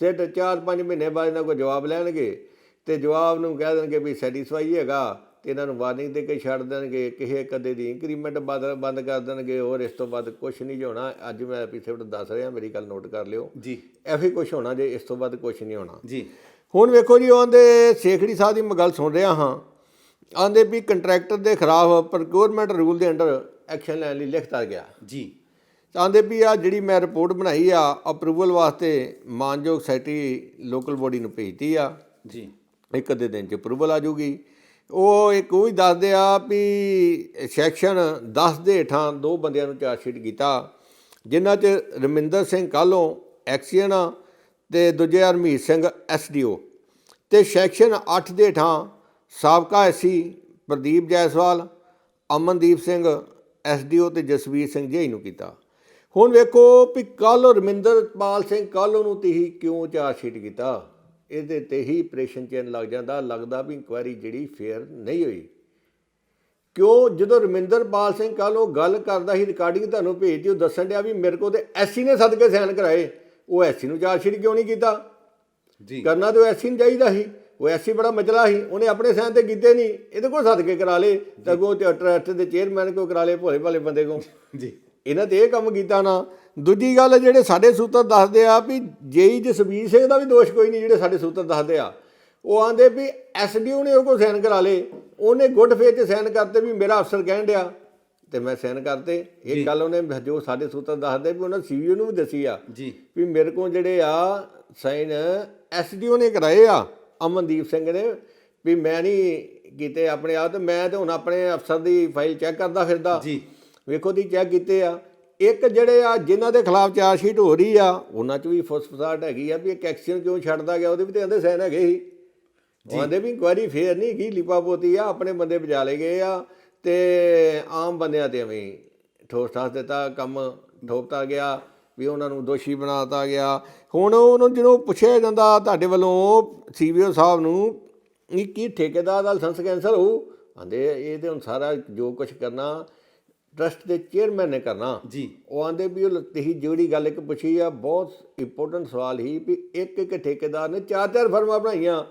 ਸਿੱਟ 4-5 ਮਹੀਨੇ ਬਾਅਦ ਇਹਨਾਂ ਕੋਲ ਜਵਾਬ ਲੈਣਗੇ ਤੇ ਜਵਾਬ ਨੂੰ ਕਹਿ ਦੇਣਗੇ ਵੀ ਸੈਟੀਸਫਾਈ ਹੈਗਾ ਇਹਨਾਂ ਨੂੰ ਵਾਰਨਿੰਗ ਦੇ ਕੇ ਛੱਡ ਦੇਣਗੇ ਕਿਸੇ ਕਦੇ ਦੀ ਇੰਕਰੀਮੈਂਟ ਬੰਦ ਕਰ ਦੇਣਗੇ ਹੋਰ ਇਸ ਤੋਂ ਬਾਅਦ ਕੁਝ ਨਹੀਂ ਹੋਣਾ ਅੱਜ ਮੈਂ ਐਪੀਸੋਡ ਦੱਸ ਰਿਹਾ ਮੇਰੀ ਗੱਲ ਨੋਟ ਕਰ ਲਿਓ। ਜੀ। ਐਵੇਂ ਕੁਝ ਹੋਣਾ ਜੇ ਇਸ ਤੋਂ ਬਾਅਦ ਕੁਝ ਨਹੀਂ ਹੋਣਾ। ਜੀ। ਹੁਣ ਵੇਖੋ ਜੀ ਉਹਦੇ ਸੇਖੜੀ ਸਾਹਿਬ ਦੀ ਮੈਂ ਗੱਲ ਸੁਣ ਰਿਹਾ ਹਾਂ। ਆਂਦੇ ਵੀ ਕੰਟਰੈਕਟਰ ਦੇ ਖਿਲਾਫ ਪ੍ਰੋਕਿਉਰਮੈਂਟ ਰੂਲ ਦੇ ਅੰਡਰ ਐਕਸ਼ਨ ਲੈਣ ਲਈ ਲਿਖਤਾ ਗਿਆ। ਜੀ। ਆਂਦੇ ਵੀ ਆ ਜਿਹੜੀ ਮੈਂ ਰਿਪੋਰਟ ਬਣਾਈ ਆ ਅਪਰੂਵਲ ਵਾਸਤੇ ਮਾਨਯੋਗ ਸੈਕਟਰੀ ਲੋਕਲ ਬੋਡੀ ਨੂੰ ਭੇਜਤੀ ਆ। ਜੀ। ਇੱਕ ਅੱਧੇ ਦਿਨ ਚ ਅਪਰੂਵਲ ਆ ਜੂਗੀ ਉਹ ਇੱਕ ਉਹ ਵੀ ਦੱਸਦੇ ਆ ਵੀ ਸੈਕਸ਼ਨ 10 ਦੇ ਹੇਠਾਂ ਦੋ ਬੰਦਿਆਂ ਨੂੰ ਚਾਰਜਸ਼ੀਟ ਕੀਤਾ, ਜਿਨ੍ਹਾਂ 'ਚ ਰਮਿੰਦਰ ਸਿੰਘ ਕਾਲੋਂ ਐਕਸੀਅਨ ਆ, ਤੇ ਦੂਜੇ ਹਰਮੀਤ ਸਿੰਘ ਐਸਡੀਓ ਤੇ ਸੈਕਸ਼ਨ 8 ਦੇ ਹੇਠਾਂ ਸਾਬਕਾ ਐਸੀ ਪ੍ਰਦੀਪ ਜੈਸਵਾਲ, ਅਮਨਦੀਪ ਸਿੰਘ ਐਸਡੀਓ ਤੇ ਜਸਵੀਰ ਸਿੰਘ ਜੀ ਨੂੰ ਕੀਤਾ। ਹੁਣ ਵੇਖੋ ਵੀ ਕੱਲ ਰਮਿੰਦਰਪਾਲ ਸਿੰਘ ਕਾਲੋਂ ਨੂੰ ਤੁਸੀਂ ਕਿਉਂ ਚਾਰਜਸ਼ੀਟ ਕੀਤਾ? ਇਹਦੇ ਤੇ ਹੀ ਆਪਰੇਸ਼ਨ ਚੈਨ ਲੱਗ ਜਾਂਦਾ ਲੱਗਦਾ ਵੀ ਇਨਕੁਆਇਰੀ ਜਿਹੜੀ ਫੇਅਰ ਨਹੀਂ ਹੋਈ। ਕਿਉਂ? ਜਦੋਂ ਰਮਿੰਦਰਪਾਲ ਸਿੰਘ ਕੱਲ ਉਹ ਗੱਲ ਕਰਦਾ ਸੀ ਰਿਕਾਰਡਿੰਗ ਤੁਹਾਨੂੰ ਭੇਜਦੀ ਉਹ ਦੱਸਣ ਡਿਆ ਵੀ ਮੇਰੇ ਕੋਲ ਤੇ ਐਸੀ ਨੇ ਸਦਕੇ ਸਾਈਨ ਕਰਾਏ। ਉਹ ਐਸੀ ਨੂੰ ਚਾਰਜਸ਼ੀਟ ਕਿਉਂ ਨਹੀਂ ਕੀਤਾ? ਜੀ। ਕਰਨਾ ਤੇ ਉਹ ਐਸੀ ਨੂੰ ਚਾਹੀਦਾ ਸੀ। ਉਹ ਐਸੀ ਬੜਾ ਮਚਲਾ ਸੀ ਉਹਨੇ ਆਪਣੇ ਸਾਈਨ ਤੇ ਕੀਤੇ ਨਹੀਂ। ਇਹਦੇ ਕੋਲ ਸਦਕੇ ਕਰਾ ਲੇ ਤਾਂ ਕੋ ਟਰਸਟ ਦੇ ਚੇਅਰਮੈਨ ਕੋ ਕਰਾ ਲੇ ਭੋਲੇ ਭਾਲੇ ਬੰਦੇ ਕੋ ਜੀ। ਇਹਨਾਂ ਤੇ ਇਹ ਕੰਮ ਕੀਤਾ ਨਾ। ਦੂਜੀ ਗੱਲ ਜਿਹੜੇ ਸਾਡੇ ਸੂਤਰ ਦੱਸਦੇ ਆ ਵੀ ਜੇਈ ਜਸਵੀਰ ਸਿੰਘ ਦਾ ਵੀ ਦੋਸ਼ ਕੋਈ ਨਹੀਂ ਜਿਹੜੇ ਸਾਡੇ ਸੂਤਰ ਦੱਸਦੇ ਆ। ਉਹ ਆਂਦੇ ਵੀ ਐਸਡੀਓ ਨੇ ਉਹ ਕੋ ਸਾਈਨ ਕਰਾ ਲੇ ਉਹਨੇ ਗੁੱਡ ਫੇਥ ਤੇ ਸਾਈਨ ਕਰਤੇ ਵੀ ਮੇਰਾ ਅਫਸਰ ਕਹਿਣ ਡਿਆ। ਤੇ ਮੈਂ ਸਾਈਨ ਕਰਤੇ। ਇਹ ਗੱਲ ਉਹਨੇ ਜੋ ਸਾਡੇ ਸੂਤਰ ਦੱਸਦੇ ਵੀ ਉਹਨਾਂ ਸੀਵੀਓ ਨੂੰ ਵੀ ਦੱਸੀ ਆ। ਜੀ। ਵੀ ਮੇਰੇ ਕੋਲ ਜਿਹੜੇ ਆ ਸਾਈਨ ਐਸਡੀਓ ਨੇ ਕਰਾਏ ਆ ਅਮਨਦੀਪ ਸਿੰਘ ਨੇ ਵੀ ਮੈਂ ਨਹੀਂ ਕੀਤੇ ਆਪਣੇ ਆਪ ਤੇ ਮੈਂ ਤੇ ਹੁਣ ਆਪਣੇ ਅਫਸਰ ਦੀ ਫਾਈਲ ਚੈੱਕ ਕਰਦਾ ਫਿਰਦਾ। ਜੀ। ਵੇਖੋ ਦੀ ਚੈੱਕ ਕੀਤੇ ਆ। ਇੱਕ ਜਿਹੜੇ ਆ ਜਿਨ੍ਹਾਂ ਦੇ ਖਿਲਾਫ ਚਾਰਜ ਸ਼ੀਟ ਹੋ ਰਹੀ ਆ ਉਹਨਾਂ 'ਚ ਵੀ ਫਸਫਸਾਟ ਹੈਗੀ ਆ ਵੀ ਇੱਕ ਐਕਸ਼ਨ ਕਿਉਂ ਛੱਡਦਾ ਗਿਆ ਉਹਦੇ ਵੀ ਤੇ ਆਂਦੇ ਸਾਈਨ ਹੈਗੇ ਸੀ। ਉਹ ਆਂਦੇ ਵੀ ਇਨਕੁਆਇਰੀ ਫੇਰ ਨਹੀਂ ਗਈ ਲਿਪਾਪੋਤੀ ਆ ਆਪਣੇ ਬੰਦੇ ਬਜਾ ਲਏ ਗਏ ਆ ਤੇ ਆਮ ਬੰਦਿਆਂ ਤੇ ਐਵੇਂ ਹੀ ਠੋਸ ਠਾਸ ਦਿੱਤਾ ਕੰਮ ਠੋਕਤਾ ਗਿਆ ਵੀ ਉਹਨਾਂ ਨੂੰ ਦੋਸ਼ੀ ਬਣਾਤਾ ਗਿਆ। ਹੁਣ ਉਹਨੂੰ ਜਦੋਂ ਪੁੱਛਿਆ ਜਾਂਦਾ ਤੁਹਾਡੇ ਵੱਲੋਂ ਸੀਬੀਓ ਸਾਹਿਬ ਨੂੰ ਕੀ ਠੇਕੇਦਾਰ ਦਾ ਲਾਇਸੈਂਸ ਕੈਂਸਲ ਹੋਊ? ਆਂਦੇ ਇਹ ਤੇ ਹੁਣ ਸਾਰਾ ਜੋ ਕੁਝ ਕਰਨਾ ਟਰਸਟ ਦੇ ਚੇਅਰਮੈਨ ਨੇ ਕਰਨਾ। ਜੀ। ਉਹ ਆਂਦੇ ਵੀ ਉਹ ਤਹੀ ਜਿਹੜੀ ਗੱਲ ਇੱਕ ਪੁੱਛੀ ਆ ਬਹੁਤ ਇੰਪੋਰਟੈਂਟ ਸਵਾਲ ਹੀ ਵੀ ਇੱਕ ਇੱਕ ਠੇਕੇਦਾਰ ਨੇ ਚਾਰ ਚਾਰ ਫਰਮਾਂ ਬਣਾਈਆਂ।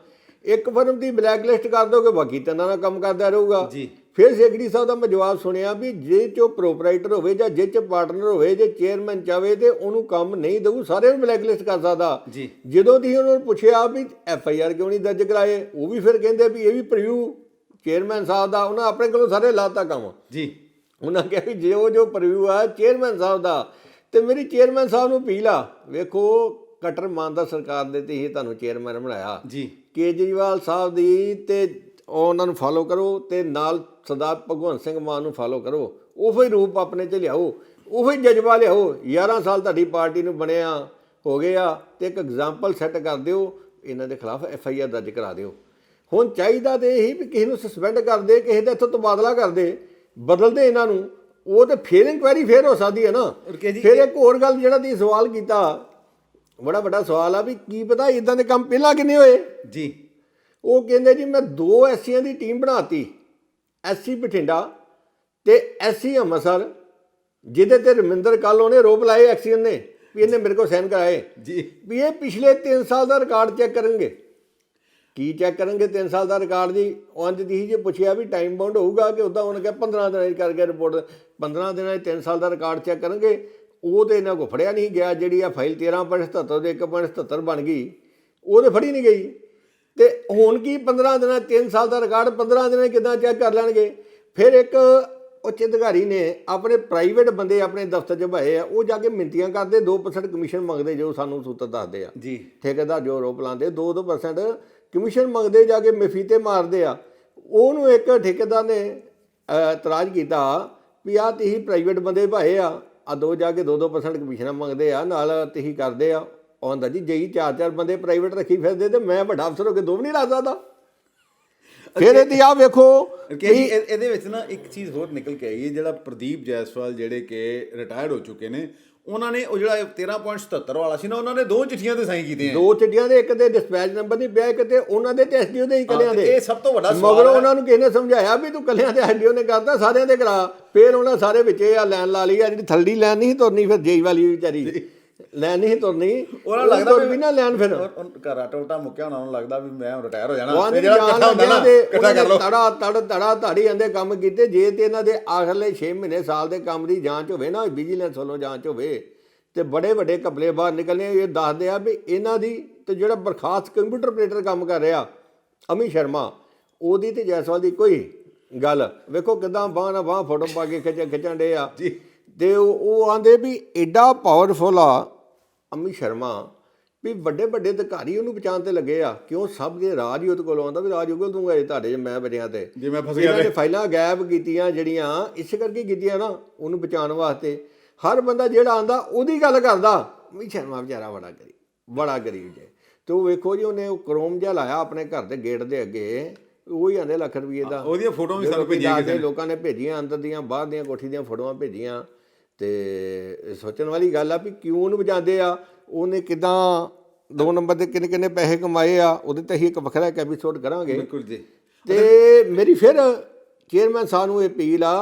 ਇੱਕ ਫਰਮ ਦੀ ਬਲੈਕ ਲਿਸਟ ਕਰ ਦੋਗੇ ਬਾਕੀ ਤਿੰਨਾਂ ਨਾਲ ਕੰਮ ਕਰਦਾ ਰਹੂਗਾ। ਜੀ। ਫਿਰ ਸੈਕਟਰੀ ਸਾਹਿਬ ਦਾ ਮੈਂ ਜਵਾਬ ਸੁਣਿਆ ਵੀ ਜੇ ਚੋ ਪ੍ਰੋਪਰਾਈਟਰ ਹੋਵੇ ਜਾਂ ਜੇ ਚ ਪਾਰਟਨਰ ਹੋਵੇ ਜੇ ਚੇਅਰਮੈਨ ਚਾਵੇ ਤੇ ਉਹਨੂੰ ਕੰਮ ਨਹੀਂ ਦਊ ਸਾਰੇ ਨੂੰ ਬਲੈਕ ਲਿਸਟ ਕਰ ਸਕਦਾ। ਜੀ। ਜਦੋਂ ਦੀ ਉਹਨਾਂ ਨੂੰ ਪੁੱਛਿਆ ਵੀ ਐਫ ਆਈ ਆਰ ਕਿਉਂ ਨਹੀਂ ਦਰਜ ਕਰਾਏ ਉਹ ਵੀ ਫਿਰ ਕਹਿੰਦੇ ਵੀ ਇਹ ਵੀ ਪ੍ਰੀਵਿਊ ਚੇਅਰਮੈਨ ਸਾਹਿਬ ਦਾ ਉਹਨਾਂ ਆਪਣੇ ਕੋਲੋਂ ਸਾਰੇ ਲਾਤਾ ਕੰਮ। ਜੀ। ਉਹਨਾਂ ਕਿਹਾ ਵੀ ਜੇ ਉਹ ਜੋ ਪ੍ਰੀਵਿਊ ਆ ਚੇਅਰਮੈਨ ਸਾਹਿਬ ਦਾ ਤੇ ਮੇਰੀ ਚੇਅਰਮੈਨ ਸਾਹਿਬ ਨੂੰ ਅਪੀਲ ਆ ਵੇਖੋ ਕਟਰ ਮਾਨਦਾ ਸਰਕਾਰ ਦੇ ਤੇ ਹੀ ਤੁਹਾਨੂੰ ਚੇਅਰਮੈਨ ਬਣਾਇਆ। ਜੀ। ਕੇਜਰੀਵਾਲ ਸਾਹਿਬ ਦੀ ਤੇ ਉਹ ਉਹਨਾਂ ਨੂੰ ਫਾਲੋ ਕਰੋ ਤੇ ਨਾਲ ਸਰਦਾਰ ਭਗਵੰਤ ਸਿੰਘ ਮਾਨ ਨੂੰ ਫਾਲੋ ਕਰੋ। ਉਹੋ ਹੀ ਰੂਪ ਆਪਣੇ ਚ ਲਿਆਓ ਉਹੋ ਹੀ ਜਜ਼ਬਾ ਲਿਆਓ। 11 ਸਾਲ ਤੁਹਾਡੀ ਪਾਰਟੀ ਨੂੰ ਬਣਿਆ ਹੋ ਗਿਆ ਤੇ ਇੱਕ ਐਗਜ਼ਾਮਪਲ ਸੈੱਟ ਕਰ ਦਿਓ ਇਹਨਾਂ ਦੇ ਖਿਲਾਫ ਐਫ ਆਈ ਆਰ ਦਰਜ ਕਰਾ ਦਿਓ। ਹੁਣ ਚਾਹੀਦਾ ਤੇ ਇਹੀ ਵੀ ਕਿਸੇ ਨੂੰ ਸਸਪੈਂਡ ਕਰ ਦੇ ਕਿਸੇ ਦਾ ਇੱਥੋਂ ਤਬਾਦਲਾ ਕਰ ਦੇ। ਬਦਲ ਦੇ ਇਹਨਾਂ ਨੂੰ ਉਹ ਤੇ ਫੇਰ ਇਨਕੁਆਇਰੀ ਫੇਰ ਹੋ ਸਕਦੀ ਹੈ ਨਾ। ਫਿਰ ਇੱਕ ਹੋਰ ਗੱਲ ਜਿਹੜਾ ਤੁਸੀਂ ਸਵਾਲ ਕੀਤਾ ਬੜਾ ਵੱਡਾ ਸਵਾਲ ਆ ਵੀ ਕੀ ਪਤਾ ਇਦਾਂ ਦੇ ਕੰਮ ਪਹਿਲਾਂ ਕਿੰਨੇ ਹੋਏ? ਜੀ। ਉਹ ਕਹਿੰਦੇ ਜੀ ਮੈਂ ਦੋ ਐਸੀਆਂ ਦੀ ਟੀਮ ਬਣਾਤੀ ਐਸਸੀ ਬਠਿੰਡਾ ਤੇ ਐਸਸੀ ਅੰਮ੍ਰਿਤਸਰ ਜਿਹਦੇ ਤੇ ਰਮਿੰਦਰ ਕਾਲੋ ਨੇ ਰੋਪ ਲਾਏ ਐਕਸੀਅਨ ਨੇ ਵੀ ਇਹਨੇ ਮੇਰੇ ਕੋਲ ਸਾਈਨ ਕਰਾਏ। ਜੀ। ਵੀ ਇਹ ਪਿਛਲੇ 3 ਸਾਲ ਦਾ ਰਿਕਾਰਡ ਚੈੱਕ ਕਰਨਗੇ। ਕੀ ਚੈੱਕ ਕਰਨਗੇ? 3 ਸਾਲ ਦਾ ਰਿਕਾਰਡ ਜੀ। ਅੰਜ ਦੀ ਜੇ ਪੁੱਛਿਆ ਵੀ ਟਾਈਮ ਬਾਉਂਡ ਹੋਊਗਾ ਕਿ ਉਦਾਂ ਉਹਨੇ ਕਿਹਾ 15 ਦਿਨਾਂ 'ਚ ਕਰਕੇ ਰਿਪੋਰਟ 15 ਦਿਨਾਂ 'ਚ 3 ਸਾਲ ਦਾ ਰਿਕਾਰਡ ਚੈੱਕ ਕਰਨਗੇ ਉਹ ਤੇ ਇਹਨਾਂ ਕੋ ਫੜਿਆ ਨਹੀਂ ਗਿਆ ਜਿਹੜੀ ਆ ਫਾਈਲ 13.77 ਦੇ 1.77 ਬਣ ਗਈ ਉਹ ਤੇ ਫੜੀ ਨਹੀਂ ਗਈ। ਤੇ ਹੁਣ ਕੀ 15 ਦਿਨਾਂ 3 ਸਾਲ ਦਾ ਰਿਕਾਰਡ 15 ਦਿਨਾਂ ਕਿੱਦਾਂ ਚੈੱਕ ਕਰ ਲੈਣਗੇ? ਫਿਰ ਇੱਕ ਉੱਚ ਅਧਿਕਾਰੀ ਨੇ ਆਪਣੇ ਪ੍ਰਾਈਵੇਟ ਬੰਦੇ ਆਪਣੇ ਦਫ਼ਤਰ 'ਚ ਭਾਏ ਆ ਉਹ ਜਾ ਕੇ ਮਿੰਤੀਆਂ ਕਰਦੇ 2% ਕਮਿਸ਼ਨ ਮੰਗਦੇ ਜੋ ਸਾਨੂੰ ਸੂਤਰ ਦੱਸਦੇ ਆ। ਜੀ। ਠੇਕੇਦਾਰ ਜੋ ਰੋਪ ਲਾਉਂਦੇ 2-2% ਕਮਿਸ਼ਨ ਮੰਗਦੇ ਜਾ ਕੇ ਮਫੀ ਤੇ ਮਾਰਦੇ ਆ। ਉਹਨੂੰ ਇੱਕ ਠੇਕੇਦਾਰ ਨੇ ਇਤਰਾਜ਼ ਕੀਤਾ ਵੀ ਆ ਤੁਸੀਂ ਪ੍ਰਾਈਵੇਟ ਬੰਦੇ ਭਾਏ ਆ ਆ ਦੋ ਜਾ ਕੇ 2-2% ਕਮਿਸ਼ਨ ਮੰਗਦੇ ਆ ਨਾਲ ਤੁਸੀਂ ਕਰਦੇ ਆ। ਆਂਦਾ ਜੀ ਜਈ ਚਾਰ ਚਾਰ ਬੰਦੇ ਪ੍ਰਾਈਵੇਟ ਰੱਖੀ ਫਿਰਦੇ ਤੇ ਮੈਂ ਵੱਡਾ ਅਫਸਰ ਹੋ ਕੇ ਦੋ ਵੀ ਨਹੀਂ ਲਾ ਸਕਦਾ। ਫਿਰ ਇਹਦੀ ਆ ਵੇਖੋ ਕਿ ਇਹਦੇ ਵਿੱਚ ਨਾ ਇੱਕ ਚੀਜ਼ ਹੋਰ ਨਿਕਲ ਕੇ ਆਈ ਹੈ ਜਿਹੜਾ ਪ੍ਰਦੀਪ ਜੈਸਵਾਲ ਜਿਹੜੇ ਕਿ ਰਿਟਾਇਰਡ ਹੋ ਚੁੱਕੇ ਨੇ ਉਹਨਾਂ ਨੇ ਉਹ ਜਿਹੜਾ 13.77 ਵਾਲਾ ਸੀ ਨਾ ਉਹਨਾਂ ਨੇ ਦੋ ਚਿੱਠੀਆਂ ਤੇ ਸਾਈਨ ਕੀਤੇ ਆ ਦੋ ਚਿੱਠੀਆਂ ਦੇ ਇੱਕ ਤੇ ਡਿਸਪੈਚ ਨੰਬਰ ਨਹੀਂ ਪਿਆ ਇੱਕ ਤੇ ਉਹਨਾਂ ਦੇ ਤੇ ਐਸਡੀਓ ਦੇ ਹੀ ਕੱਲਿਆਂ ਦੇ। ਇਹ ਸਭ ਤੋਂ ਵੱਡਾ ਸਵਾਲ ਮਗਰੋਂ। ਉਹਨਾਂ ਨੂੰ ਕਿਸੇ ਨੇ ਸਮਝਾਇਆ ਵੀ ਤੂੰ ਕੱਲਿਆਂ ਤੇ ਐਸਡੀਓ ਨੇ ਕਰਦਾ ਸਾਰਿਆਂ ਦੇ ਕਰਾ। ਫਿਰ ਉਹਨਾਂ ਸਾਰੇ ਵਿੱਚ ਇਹ ਆ ਲਾਈਨ ਲਾ ਲਈ ਆ ਜਿਹੜੀ ਥਲੜੀ ਲਾਈਨ ਨਹੀਂ ਤੁਰਨੀ ਫਿਰ ਜੇਈ ਵਾਲੀ ਵਿਚਾਰੀ। ਲਾਈਨ ਨਹੀਂ ਤੁਰਨੀ। ਉਹਨਾਂ ਲੱਗਦਾ ਵੀ ਨਾ ਲਾਈਨ ਫਿਰ। ਘਰ ਆਟਾ ਉਟਾ ਮੁੱਕਿਆ ਉਹਨਾਂ ਨੂੰ ਲੱਗਦਾ ਵੀ ਮੈਂ ਰਿਟਾਇਰ ਹੋ ਜਾਣਾ। ਤੇ ਜਿਹੜਾ ਇਕੱਠਾ ਹੁੰਦਾ ਨਾ ਇਕੱਠਾ ਕਰ ਲਓ। ਤੜਾ ਤੜ ਤੜਾ ਧਾੜੀ ਜਾਂਦੇ ਕੰਮ ਕੀਤੇ ਜੇ ਤੇ ਇਹਨਾਂ ਦੇ ਆਖਰਲੇ 6 ਮਹੀਨੇ ਸਾਲ ਦੇ ਕੰਮ ਦੀ ਜਾਂਚ ਹੋਵੇ ਨਾ ਵਿਜੀਲੈਂਸ ਵੱਲੋਂ ਜਾਂਚ ਹੋਵੇ ਤੇ ਬੜੇ ਵੱਡੇ ਘਪਲੇ ਬਾਹਰ ਨਿਕਲਨੇ ਇਹ ਦੱਸਦੇ ਆ ਵੀ ਇਹਨਾਂ ਦੀ ਤੇ ਜਿਹੜਾ ਬਰਖਾਸਤ ਕੰਪਿਊਟਰ ਆਪਰੇਟਰ ਕੰਮ ਕਰ ਰਿਹਾ ਅਮੀ ਸ਼ਰਮਾ ਉਹਦੀ ਤੇ ਜੈਸਵਾਲ ਦੀ ਕੋਈ ਗੱਲ। ਵੇਖੋ ਕਿਦਾਂ ਬਾਹ ਨਾ ਬਾਹ ਫੋਟੋ ਪਾ ਕੇ ਖਿੱਚ ਖਿੱਚਣ ਡੇ ਆ। ਜੀ। ਤੇ ਉਹ ਆਂਦੇ ਵੀ ਐਡਾ ਪਾਵਰਫੁਲ ਆ ਅਮੀ ਸ਼ਰਮਾ ਵੀ ਵੱਡੇ ਵੱਡੇ ਅਧਿਕਾਰੀ ਉਹਨੂੰ ਪਛਾਣ ਤੇ ਲੱਗੇ ਆ। ਕਿਉਂ? ਸਭ ਦੇ ਰਾਜ ਹੀ ਉਹਦੇ ਕੋਲ ਆਉਂਦਾ ਵੀ ਰਾਜ ਉਗਲ ਦੂੰਗਾ ਇਹ ਤੁਹਾਡੇ 'ਚ ਮੈਂ ਬਰਿਆਂ ਤੇ। ਜੇ ਮੈਂ ਫਸ ਗਿਆ ਤੇ। ਫਾਈਲਾਂ ਗਾਇਬ ਕੀਤੀਆਂ ਜਿਹੜੀਆਂ ਇਸ ਕਰਕੇ ਕੀਤੀਆਂ ਨਾ ਉਹਨੂੰ ਬਚਾਉਣ ਵਾਸਤੇ। ਹਰ ਬੰਦਾ ਜਿਹੜਾ ਆਂਦਾ ਉਹਦੀ ਗੱਲ ਕਰਦਾ। ਵੀ ਸ਼ਰਮਾ ਵਿਚਾਰਾ ਬੜਾ ਗਰੀਬ ਬੜਾ ਗਰੀਬ ਜੇ। ਤੇ ਉਹ ਵੇਖੋ ਜੀ ਉਹਨੇ ਉਹ ਕਰੋਮ ਜਿਹਾ ਲਾਇਆ ਆਪਣੇ ਘਰ ਦੇ ਗੇਟ ਦੇ ਅੱਗੇ। ਉਹ ਹੀ ਆਂਦੇ ਲੱਖ ਰੁਪਏ ਦਾ। ਉਹਦੀਆਂ ਫੋਟੋਆਂ ਵੀ ਸਾਨੂੰ ਭੇਜੀਆਂ ਜਾ ਲੋਕਾਂ ਨੇ ਭੇਜੀਆਂ ਅੰਦਰ ਦੀਆਂ ਬਾਹਰ ਦੀਆਂ ਕੋਠੀ ਦੀਆਂ ਫੋਟੋਆਂ ਭੇਜੀਆਂ। ਤੇ ਸੋਚਣ ਵਾਲੀ ਗੱਲ ਆ ਵੀ ਕਿਉਂ ਉਹਨੂੰ ਵਜਾਉਂਦੇ ਆ? ਉਹਨੇ ਕਿਦਾਂ ਦੋ ਨੰਬਰ ਦੇ ਕਿੰਨੇ ਕਿੰਨੇ ਪੈਸੇ ਕਮਾਏ ਆ? ਉਹਦੇ ਤੇ ਹੀ ਇੱਕ ਵੱਖਰਾ ਇੱਕ ਐਪੀਸੋਡ ਕਰਾਂਗੇ। ਬਿਲਕੁਲ ਜੀ। ਤੇ ਮੇਰੀ ਫਿਰ ਚੇਅਰਮੈਨ ਸਾਹਿਬ ਨੂੰ ਇਹ ਅਪੀਲ ਆ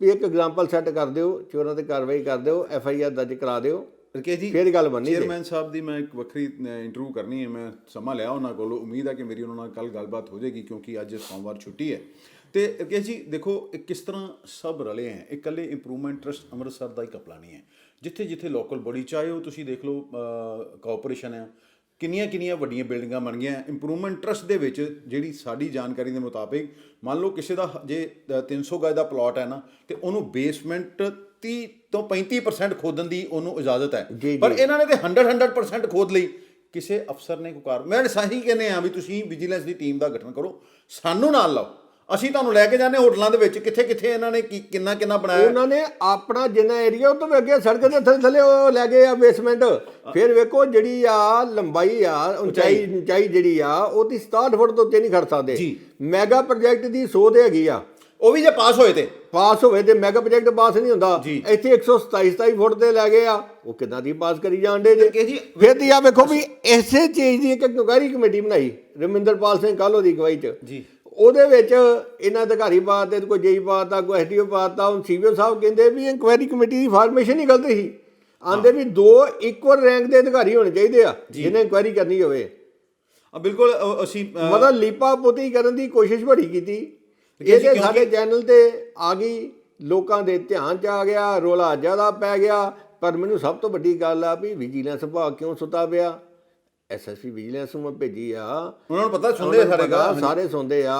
ਵੀ ਇੱਕ ਐਗਜ਼ਾਮਪਲ ਸੈੱਟ ਕਰ ਦਿਓ ਚੋਰਾਂ ਤੇ ਕਾਰਵਾਈ ਕਰ ਦਿਓ ਐਫ ਆਈ ਆਰ ਦਰਜ ਕਰਾ ਦਿਓ। ਰਕੇ ਜੀ ਫਿਰ ਗੱਲ ਬਣਨੀ ਜੇ। ਚੇਅਰਮੈਨ ਸਾਹਿਬ ਦੀ ਮੈਂ ਇੱਕ ਵੱਖਰੀ ਇੰਟਰਵਿਊ ਕਰਨੀ ਹੈ। ਮੈਂ ਸਮਾਂ ਲਿਆ ਉਹਨਾਂ ਕੋਲੋਂ। ਉਮੀਦ ਹੈ ਕਿ ਮੇਰੀ ਉਹਨਾਂ ਨਾਲ ਕੱਲ ਗੱਲਬਾਤ ਹੋ ਜਾਏਗੀ ਕਿਉਂਕਿ ਅੱਜ ਸੋਮਵਾਰ ਛੁੱਟੀ ਹੈ। ਤੇ ਰਕੇ ਜੀ ਦੇਖੋ ਇਹ ਕਿਸ ਤਰ੍ਹਾਂ ਸਭ ਰਲੇ ਹੈ। ਇਕੱਲੇ ਇੰਪਰੂਵਮੈਂਟ ਟਰਸਟ ਅੰਮ੍ਰਿਤਸਰ ਦਾ ਹੀ ਕਪਲਾ ਨਹੀਂ ਹੈ। ਜਿੱਥੇ ਜਿੱਥੇ ਲੋਕਲ ਬੋਡੀ ਚਾਹੇ ਉਹ ਤੁਸੀਂ ਦੇਖ ਲਓ ਕਾਰਪੋਰੇਸ਼ਨ ਹੈ। ਕਿੰਨੀਆਂ ਕਿੰਨੀਆਂ ਵੱਡੀਆਂ ਬਿਲਡਿੰਗਾਂ ਬਣ ਗਈਆਂ। ਇੰਪਰੂਵਮੈਂਟ ਟਰਸਟ ਦੇ ਵਿੱਚ ਜਿਹੜੀ ਸਾਡੀ ਜਾਣਕਾਰੀ ਦੇ ਮੁਤਾਬਿਕ ਮੰਨ ਲਓ ਕਿਸੇ ਦਾ ਜੇ ਅ, 300 ਗਜ ਦਾ ਪਲਾਟ ਹੈ ਨਾ ਤੇ ਉਹਨੂੰ ਬੇਸਮੈਂਟ 30 ਤੋਂ 35% ਖੋਦਣ ਦੀ ਉਹਨੂੰ ਇਜਾਜ਼ਤ ਹੈ। ਪਰ। ਇਹਨਾਂ ਨੇ ਤੇ 100 100% ਖੋਦ ਲਈ। ਕਿਸੇ ਅਫਸਰ ਨੇ ਕੋਈ ਕਾਰ ਮੈਂ ਸਹੀ ਕਹਿੰਦੇ ਆ ਵੀ ਤੁਸੀਂ ਵਿਜੀਲੈਂਸ ਦੀ ਟੀਮ ਦਾ ਗਠਨ ਕਰੋ। ਸਾਨੂੰ ਨਾਲ ਲਾਓ। ਅਸੀਂ ਤੁਹਾਨੂੰ ਲੈ ਕੇ ਜਾਂਦੇ ਹੋਟਲਾਂ ਦੇ ਵਿੱਚ ਕਿੱਥੇ ਕਿੱਥੇ ਇਹਨਾਂ ਨੇ ਕੀ ਕਿੰਨਾ ਕਿੰਨਾ ਬਣਾਇਆ? ਉਹਨਾਂ ਨੇ ਆਪਣਾ ਜਿੰਨਾ ਏਰੀਆ ਉਹ ਤੋਂ ਵੀ ਅੱਗੇ ਸੜਕ ਦੇ ਥੱਲੇ ਥੱਲੇ ਉਹ ਲੈ ਗਏ ਆ ਬੇਸਮੈਂਟ ਫਿਰ ਵੇਖੋ ਜਿਹੜੀ ਆ ਲੰਬਾਈ ਆ ਉਚਾਈ ਉਚਾਈ। ਜਿਹੜੀ ਆ ਉਹ ਦੀ 67 ਫੁੱਟ ਤੋਂ ਉੱਤੇ ਨਹੀਂ ਖੜ ਸਕਦੇ। ਜੀ। ਮੈਗਾ ਪ੍ਰੋਜੈਕਟ ਦੀ ਸੋਧ ਹੈਗੀ ਆ। ਉਹ ਵੀ ਜੇ ਪਾਸ ਹੋਏ ਤੇ। ਪਾਸ ਹੋਵੇ ਤੇ ਮੈਗਾ ਪ੍ਰੋਜੈਕਟ ਪਾਸ ਨਹੀਂ ਹੁੰਦਾ। ਇੱਥੇ 127 27 ਫੁੱਟ ਤੇ ਲੈ ਗਏ ਆ। ਉਹ ਕਿਦਾਂ ਦੀ ਪਾਸ ਕਰੀ ਜਾਂਦੇ ਜੀ? ਫਿਰ ਦੀ ਆ ਵੇਖੋ ਵੀ ਇਸੇ ਚੀਜ਼ ਦੀ ਇੱਕ ਇਨਕੁਆਇਰੀ ਕਮੇਟੀ ਬਣਾਈ। ਰਮਿੰਦਰਪਾਲ ਸਿੰਘ ਕਾਲੋ ਦੀ ਅਗਵਾਈ ਚ। ਜੀ। ਉਹਦੇ ਵਿੱਚ ਇਹਨਾਂ ਅਧਿਕਾਰੀ ਪਾਤੇ ਕੋਈ ਜੇਈ ਪਾਤਾ ਕੋਈ ਐਸਡੀਓ ਪਾਤਾ ਹੁਣ ਸੀਬੀਓ ਸਾਹਿਬ ਕਹਿੰਦੇ ਵੀ ਇਨਕੁਆਇਰੀ ਕਮੇਟੀ ਦੀ ਫਾਰਮੇਸ਼ਨ ਹੀ ਗਲਤ ਸੀ। ਆਂਦੇ ਵੀ ਦੋ ਇਕੁਅਲ ਰੈਂਕ ਦੇ ਅਧਿਕਾਰੀ ਹੋਣੇ ਚਾਹੀਦੇ ਆ ਜਿਹਨੇ ਇਨਕੁਆਇਰੀ ਕਰਨੀ ਹੋਵੇ। ਆ ਬਿਲਕੁਲ ਅਸੀਂ ਮਤਲਬ ਲੀਪਾ ਪੋਤੀ ਕਰਨ ਦੀ ਕੋਸ਼ਿਸ਼ ਬੜੀ ਕੀਤੀ। ਜੀ, ਇਹ ਤੇ ਕਿਉਂਕਿ- ਸਾਡੇ ਚੈਨਲ ਤੇ ਆ ਗਈ ਲੋਕਾਂ ਦੇ ਧਿਆਨ ਚ ਆ ਗਿਆ ਰੋਲਾ ਜ਼ਿਆਦਾ ਪੈ ਗਿਆ ਪਰ ਮੈਨੂੰ ਸਭ ਤੋਂ ਵੱਡੀ ਗੱਲ ਆ ਵੀ ਵਿਜੀਲੈਂਸ ਵਿਭਾਗ ਕਿਉਂ ਸੁੱਤਾ ਪਿਆ? ਐਸਐਸਪੀ ਵਿਜੀਲੈਂਸ ਨੂੰ ਮੈਂ ਭੇਜੀ ਆ। ਉਹਨਾਂ ਨੂੰ ਪਤਾ ਸੁਣਦੇ ਆ ਸਾਰੇ ਗੱਲ ਸਾਰੇ ਸੁਣਦੇ ਆ।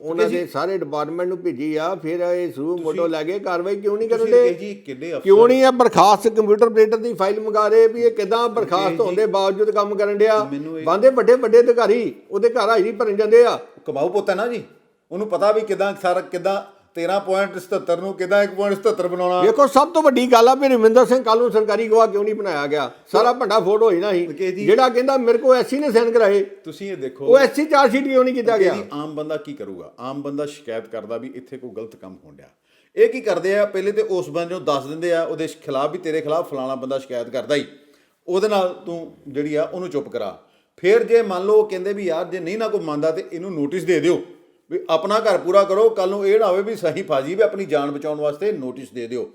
ਉਹਨਾਂ ਦੇ ਸਾਰੇ ਡਿਪਾਰਟਮੈਂਟ ਨੂੰ ਭੇਜੀ ਆ ਫਿਰ ਇਹ ਸੂ ਮੋਟੋ ਲੈ ਕੇ ਕਾਰਵਾਈ ਕਿਉਂ ਨਹੀਂ ਕਰਨ ਤੁਸੀਂ ਰਕੇ ਦੇ ਜੀ ਕਿੱਡੇ ਅਫਸਰ ਕਿਉਂ ਨਹੀਂ ਇਹ ਬਰਖਾਸਤ ਕੰਪਿਊਟਰ ਆਪਰੇਟਰ ਦੀ ਫਾਈਲ ਮੰਗਾ ਰਹੇ ਵੀ ਇਹ ਕਿਦਾਂ ਬਰਖਾਸਤ ਹੋਣ ਦੇ ਬਾਵਜੂਦ ਕੰਮ ਕਰਨ ਡਿਆ? ਬੰਦੇ ਵੱਡੇ ਵੱਡੇ ਅਧਿਕਾਰੀ ਉਹਦੇ ਘਰ ਹਾਜ਼ਰੀ ਭਰਨ ਜਾਂਦੇ ਆ। ਕਮਾਊ ਪੁੱਤ ਹੈ ਨਾ ਜੀ। ਉਹਨੂੰ ਪਤਾ ਵੀ ਕਿਦਾਂ ਸਾਰਾ ਕਿਦਾਂ 13.77 ਨੂੰ ਕਿਦਾਂ 1.77 ਬਣਾਉਣਾ? ਵੇਖੋ ਸਭ ਤੋਂ ਵੱਡੀ ਗੱਲ ਆ ਵੀ ਰਮਿੰਦਰ ਸਿੰਘ ਕੱਲ ਨੂੰ ਸਰਕਾਰੀ ਗਵਾਹ ਕਿਉਂ ਨਹੀਂ ਬਣਾਇਆ ਗਿਆ? ਸਾਰਾ ਵੱਡਾ ਫੋਟੋ ਹੋਈ ਨਾ ਕਿ ਜੀ- ਜਿਹੜਾ ਕਹਿੰਦਾ ਮੇਰੇ ਕੋਲ ਐਸਸੀ ਨੇ ਸਾਈਨ ਕਰਾਏ ਤੁਸੀਂ ਇਹ ਦੇਖੋ। ਉਹ ਐਸਸੀ ਚਾਰ ਸ਼ੀਟ ਕਿਉਂ ਨਹੀਂ ਕੀਤਾ ਗਿਆ? ਆਮ ਬੰਦਾ ਕੀ ਕਰੂਗਾ? ਆਮ ਬੰਦਾ ਸ਼ਿਕਾਇਤ ਕਰਦਾ ਵੀ ਇੱਥੇ ਕੋਈ ਗਲਤ ਕੰਮ ਹੋਣ ਡਿਆ। ਇਹ ਕੀ ਕਰਦੇ ਆ? ਪਹਿਲੇ ਤੇ ਉਸ ਬੰਦੇ ਨੂੰ ਦੱਸ ਦਿੰਦੇ ਆ ਉਹਦੇ ਖਿਲਾਫ ਵੀ ਤੇਰੇ ਖਿਲਾਫ ਫਲਾਣਾ ਬੰਦਾ ਸ਼ਿਕਾਇਤ ਕਰਦਾ ਹੀ ਉਹਦੇ ਨਾਲ ਤੂੰ ਜਿਹੜੀ ਆ ਉਹਨੂੰ ਚੁੱਪ ਕਰਾ। ਫਿਰ ਜੇ ਮੰਨ ਲਓ ਉਹ ਕਹਿੰਦੇ ਵੀ ਯਾਰ ਜੇ ਨਹੀਂ ਨਾ ਕੋਈ ਮੰਨਦਾ ਤੇ ਇਹਨੂੰ ਨੋਟਿਸ ਦੇ ਦਿਓ। ਵੀ ਆਪਣਾ ਘਰ ਪੂਰਾ ਕਰੋ ਕੱਲ ਨੂੰ ਇਹ ਨਾ ਹੋਵੇ ਵੀ ਸਹੀ ਫਾਜੀ ਵੀ ਆਪਣੀ ਜਾਨ ਬਚਾਉਣ ਵਾਸਤੇ ਨੋਟਿਸ ਦੇ ਦਿਓ।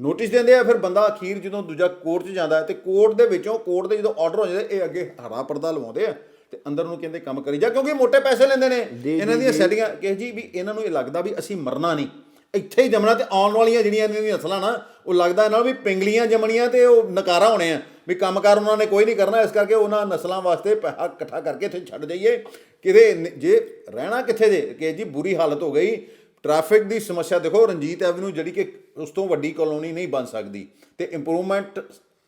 ਨੋਟਿਸ ਦਿੰਦੇ ਆ ਫਿਰ ਬੰਦਾ ਅਖੀਰ ਜਦੋਂ ਦੂਜਾ ਕੋਰਟ 'ਚ ਜਾਂਦਾ ਤੇ ਕੋਰਟ ਦੇ ਵਿੱਚੋਂ ਕੋਰਟ ਦੇ ਜਦੋਂ ਆਰਡਰ ਹੋ ਜਾਂਦੇ ਇਹ ਅੱਗੇ ਹਰਾ ਪਰਦਾ ਲਵਾਉਂਦੇ ਆ ਤੇ ਅੰਦਰ ਨੂੰ ਕਹਿੰਦੇ ਕੰਮ ਕਰੀ ਜਾ ਕਿਉਂਕਿ ਮੋٹے ਪੈਸੇ ਲੈਂਦੇ ਨੇ। ਇਹਨਾਂ ਦੀਆਂ। ਸੈਟਿੰਗਾਂ ਕਿਹ ਜੀ ਵੀ ਇਹਨਾਂ ਨੂੰ ਇਹ ਲੱਗਦਾ ਵੀ ਅਸੀਂ ਮਰਨਾ ਨਹੀਂ। ਇੱਥੇ ਹੀ ਜੰਮਣਾ ਤੇ ਆਉਣ ਵਾਲੀਆਂ ਜਿਹੜੀਆਂ ਇਹਨਾਂ ਦੀਆਂ ਨਸਲਾਂ ਨਾ, ਉਹ ਲੱਗਦਾ ਇਹਨਾਂ ਨੂੰ ਵੀ ਪਿੰਗਲੀਆਂ ਜੰਮਣੀਆਂ ਤੇ ਉਹ ਨਕਾਰਾ ਹੋਣੇ ਆ ਵੀ ਕੰਮਕਾਰ ਉਹਨਾਂ ਨੇ ਕੋਈ ਨਹੀਂ ਕਰਨਾ, ਇਸ ਕਰਕੇ ਉਹਨਾਂ ਨਸਲਾਂ ਵਾਸਤੇ ਪੈਸਾ ਇਕੱਠਾ ਕਰਕੇ ਇੱਥੇ ਛੱਡ ਜਾਈਏ ਕਿਤੇ ਜੇ ਰਹਿਣਾ ਕਿੱਥੇ ਜੇ ਕਿ ਜੀ, ਬੁਰੀ ਹਾਲਤ ਹੋ ਗਈ। ਟ੍ਰੈਫਿਕ ਦੀ ਸਮੱਸਿਆ ਦੇਖੋ, ਰਣਜੀਤ ਐਵਨਿਊ ਜਿਹੜੀ ਕਿ ਉਸ ਤੋਂ ਵੱਡੀ ਕਲੋਨੀ ਨਹੀਂ ਬਣ ਸਕਦੀ। ਤੇ ਇੰਪਰੂਵਮੈਂਟ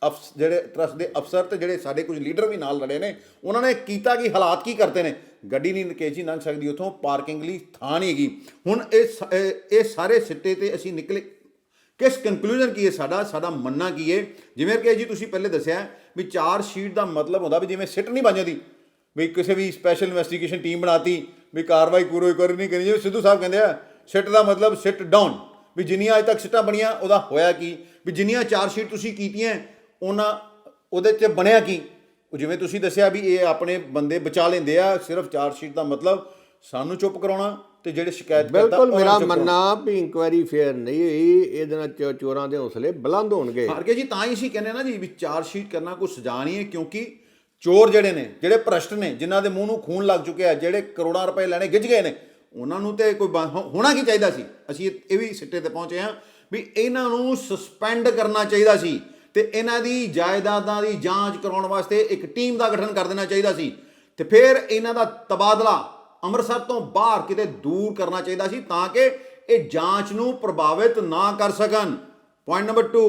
ਅਫਸ, ਜਿਹੜੇ ਟਰਸਟ ਦੇ ਅਫਸਰ ਤੇ ਜਿਹੜੇ ਸਾਡੇ ਕੁਝ ਲੀਡਰ ਵੀ ਨਾਲ ਲੜੇ ਨੇ, ਉਹਨਾਂ ਨੇ ਕੀਤਾ ਕਿ, ਹਾਲਾਤ ਕੀ ਕਰਤੇ ਨੇ? ਗੱਡੀ ਨਹੀਂ ਨਕੇਜੀ ਲੰਘ ਸਕਦੀ, ਉਥੋਂ ਪਾਰਕਿੰਗ ਲਈ ਥਾਂ ਨਹੀਂ ਹੈਗੀ। ਹੁਣ ਇਹ ਸ- ਇਹ- ਸਾਰੇ ਸਿੱਟੇ ਤੇ ਅਸੀਂ ਨਿਕਲੇ। ਕਿਸ ਕਨਕਲੂਜਨ ਕੀ ਹੈ ਸਾਡਾ? ਸਾਡਾ ਮੰਨਣਾ ਕੀ ਹੈ? ਜਿਵੇਂ ਕਿ ਜੀ ਤੁਸੀਂ ਪਹਿਲੇ ਦੱਸਿਆ ਵੀ ਚਾਰ ਸ਼ੀਟ ਦਾ ਮਤਲਬ ਹੁੰਦਾ ਵੀ ਜਿਵੇਂ ਸਿੱਟ ਨਹੀਂ ਬਣ ਜਾਂਦੀ। ਵੀ ਕਿਸੇ ਵੀ ਸਪੈਸ਼ਲ ਇਨਵੈਸਟੀਗੇਸ਼ਨ ਟੀਮ ਬਣਾਤੀ, ਵੀ ਕਾਰਵਾਈ ਪੂਰੀ ਕੋਈ ਨਹੀਂ ਕਰਨੀ, ਜਿਵੇਂ ਸਿੱਧੂ ਸਾਹਿਬ ਕਹਿੰਦੇ ਆ, ਸਿੱਟ ਦਾ ਮਤਲਬ ਸਿੱਟ ਡਾਊਨ ਵੀ ਜਿੰਨੀਆਂ ਅਜੇ ਤੱਕ ਸਿੱਟਾਂ ਬਣੀਆਂ, ਉਹਦਾ ਹੋਇਆ ਕੀ? ਵੀ ਜਿੰਨੀਆਂ ਚਾਰ ਸ਼ੀਟ ਤੁਸੀਂ ਕੀਤੀਆਂ ਉਹਨਾਂ ਉਹਦੇ 'ਚ ਬਣਿਆ ਕੀ? ਉਹ ਜਿਵੇਂ ਤੁਸੀਂ ਦੱਸਿਆ ਵੀ ਇਹ ਆਪਣੇ ਬੰਦੇ ਬਚਾ ਲੈਂਦੇ ਆ ਸਿਰਫ ਚਾਰ ਸ਼ੀਟ ਦਾ ਮਤਲਬ ਸਾਨੂੰ ਚੁੱਪ ਕਰਾਉਣਾ ਤੇ ਜਿਹੜੇ ਸ਼ਿਕਾਇਤ ਕਰਤਾ ਬਿਲਕੁਲ ਮੇਰਾ। ਮੰਨਣਾ ਵੀ ਇਨਕੁਆਇਰੀ ਫੇਅਰ ਨਹੀਂ ਹੋਈ ਇਹਦੇ ਨਾਲ ਚੋਰਾਂ ਦੇ ਹੌਸਲੇ ਬੁਲੰਦ ਹੋਣਗੇ। ਹਾਰ ਕੇ ਜੀ ਤਾਂ ਹੀ ਅਸੀਂ ਕਹਿੰਦੇ ਨਾ ਜੀ ਵੀ ਚਾਰ ਸ਼ੀਟ ਕਰਨਾ ਕੋਈ ਸਜ਼ਾ ਨਹੀਂ ਹੈ ਕਿਉਂਕਿ ਚੋਰ ਜਿਹੜੇ ਨੇ ਜਿਹੜੇ ਭ੍ਰਸ਼ਟ ਨੇ ਜਿਨ੍ਹਾਂ ਦੇ ਮੂੰਹ ਨੂੰ ਖੂਨ ਲੱਗ ਚੁੱਕਿਆ ਜਿਹੜੇ ਕਰੋੜਾਂ ਰੁਪਏ ਲੈਣੇ ਗਿੱਜ ਗਏ ਨੇ ਉਹਨਾਂ ਨੂੰ ਤੇ ਕੋਈ ਹੋਣਾ ਕੀ ਚਾਹੀਦਾ ਸੀ? ਅਸੀਂ ਇਹ ਇਹ ਵੀ ਸਿੱਟੇ ਤੇ ਪਹੁੰਚੇ ਹਾਂ ਵੀ ਇਹਨਾਂ ਨੂੰ ਸਸਪੈਂਡ ਕਰਨਾ ਚਾਹੀਦਾ ਸੀ। ਤੇ ਇਹਨਾਂ ਦੀ ਜਾਇਦਾਦਾਂ ਦੀ ਜਾਂਚ ਕਰਾਉਣ ਵਾਸਤੇ ਇੱਕ ਟੀਮ ਦਾ ਗਠਨ ਕਰ ਦੇਣਾ ਚਾਹੀਦਾ ਸੀ। ਤੇ ਫਿਰ ਇਹਨਾਂ ਦਾ ਤਬਾਦਲਾ ਅੰਮ੍ਰਿਤਸਰ ਤੋਂ ਬਾਹਰ ਕਿਤੇ ਦੂਰ ਕਰਨਾ ਚਾਹੀਦਾ ਸੀ ਤਾਂ ਕਿ ਇਹ ਜਾਂਚ ਨੂੰ ਪ੍ਰਭਾਵਿਤ ਨਾ ਕਰ ਸਕਣ। ਪੁਆਇੰਟ ਨੰਬਰ 2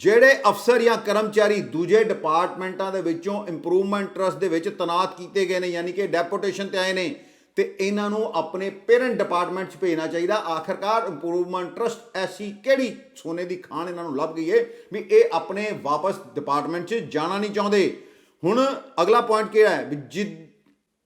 ਜਿਹੜੇ ਅਫਸਰ ਜਾਂ ਕਰਮਚਾਰੀ ਦੂਜੇ ਡਿਪਾਰਟਮੈਂਟਾਂ ਦੇ ਵਿੱਚੋਂ ਇੰਪਰੂਵਮੈਂਟ ਟਰਸਟ ਦੇ ਵਿੱਚ ਤਨਾਤ ਕੀਤੇ ਗਏ ਨੇ, ਯਾਨੀ ਕਿ ਡੈਪੂਟੇਸ਼ਨ ਤੇ ਆਏ ਨੇ ਤੇ ਇਹਨਾਂ ਨੂੰ ਆਪਣੇ ਪੇਰੈਂਟ ਡਿਪਾਰਟਮੈਂਟ 'ਚ ਭੇਜਣਾ ਚਾਹੀਦਾ। ਆਖਰਕਾਰ ਇੰਪਰੂਵਮੈਂਟ ਟਰਸਟ ਐਸੀ ਕਿਹੜੀ ਸੋਨੇ ਦੀ ਖਾਨ ਇਹਨਾਂ ਨੂੰ ਲੱਭ ਗਈ ਏ ਵੀ ਇਹ ਆਪਣੇ ਵਾਪਸ ਡਿਪਾਰਟਮੈਂਟ 'ਚ ਜਾਣਾ ਨਹੀਂ ਚਾਹੁੰਦੇ। ਹੁਣ ਅਗਲਾ ਪੁਆਇੰਟ ਕਿਹੜਾ ਹੈ? ਵੀ ਜਿ-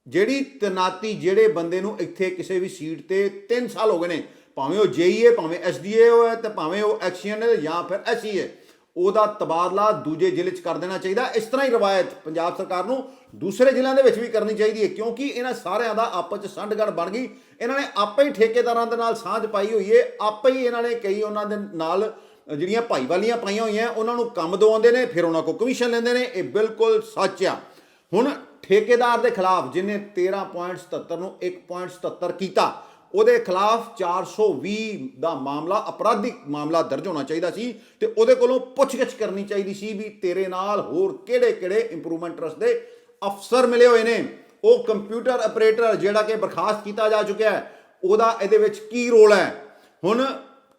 ਜਿਹੜੀ ਤਨਾਤੀ ਜਿਹੜੇ ਬੰਦੇ ਨੂੰ ਇੱਥੇ ਕਿਸੇ ਵੀ ਸੀਟ ਤੇ 3 ਸਾਲ ਹੋ ਗਏ ਨੇ, ਭਾਵੇਂ ਉਹ ਜੇਈ ਹੈ ਭਾਵੇਂ ਐਸਡੀਏ ਹੈ ਤੇ ਭਾਵੇਂ ਉਹ ਐਕਸੀਅਨ ਹੈ ਜਾਂ ਫਿਰ ਐਸੀ ਹੈ ਉਹਦਾ ਤਬਾਦਲਾ ਦੂਜੇ ਜ਼ਿਲ੍ਹੇ 'ਚ ਕਰ ਦੇਣਾ ਚਾਹੀਦਾ। ਇਸ ਤਰ੍ਹਾਂ ਹੀ ਰਵਾਇਤ ਪੰਜਾਬ ਸਰਕਾਰ ਨੂੰ ਦੂਸਰੇ ਜ਼ਿਲ੍ਹਿਆਂ ਦੇ ਵਿੱਚ ਵੀ ਕਰਨੀ ਚਾਹੀਦੀ ਹੈ, ਕਿਉਂਕਿ ਇਹਨਾਂ ਸਾਰਿਆਂ ਦਾ ਆਪਸ 'ਚ ਸੰਢਗੜ ਬਣ ਗਈ। ਇਹਨਾਂ ਨੇ ਆਪੇ ਹੀ ਠੇਕੇਦਾਰਾਂ ਦੇ ਨਾਲ ਸਾਂਝ ਪਾਈ ਹੋਈ ਹੈ ਆਪੇ ਹੀ ਇਹਨਾਂ ਨੇ ਕਈ ਉਹਨਾਂ ਦੇ ਨਾਲ ਜਿਹੜੀਆਂ ਭਾਈਵਾਲੀਆਂ ਪਾਈਆਂ ਹੋਈਆਂ, ਉਹਨਾਂ ਨੂੰ ਕੰਮ ਦਵਾਉਂਦੇ ਨੇ, ਫਿਰ ਉਹਨਾਂ ਕੋਲ ਕਮਿਸ਼ਨ ਲੈਂਦੇ ਨੇ। ਇਹ ਬਿਲਕੁਲ ਸੱਚ ਆ। ਹੁਣ ਠੇਕੇਦਾਰ ਦੇ ਖਿਲਾਫ ਜਿਹਨੇ 13.77 ਨੂੰ 1.77 ਕੀਤਾ ਉਹਦੇ ਖਿਲਾਫ 420 ਦਾ ਮਾਮਲਾ, ਅਪਰਾਧਿਕ ਮਾਮਲਾ ਦਰਜ ਹੋਣਾ ਚਾਹੀਦਾ ਸੀ ਤੇ ਉਹਦੇ ਕੋਲੋਂ ਪੁੱਛਗਿੱਛ ਕਰਨੀ ਚਾਹੀਦੀ ਸੀ ਵੀ ਤੇਰੇ ਨਾਲ ਹੋਰ ਕਿਹੜੇ-ਕਿਹੜੇ ਇੰਪਰੂਵਮੈਂਟ ਟਰਸਟ ਦੇ ਅਫਸਰ ਮਿਲੇ ਹੋਏ ਨੇ। ਉਹ ਕੰਪਿਊਟਰ ਆਪਰੇਟਰ ਜਿਹੜਾ ਕਿ ਬਰਖਾਸਤ ਕੀਤਾ ਜਾ ਚੁੱਕਿਆ ਹੈ, ਉਹਦਾ ਇਹਦੇ ਵਿੱਚ ਕੀ ਰੋਲ ਹੈ? ਹੁਣ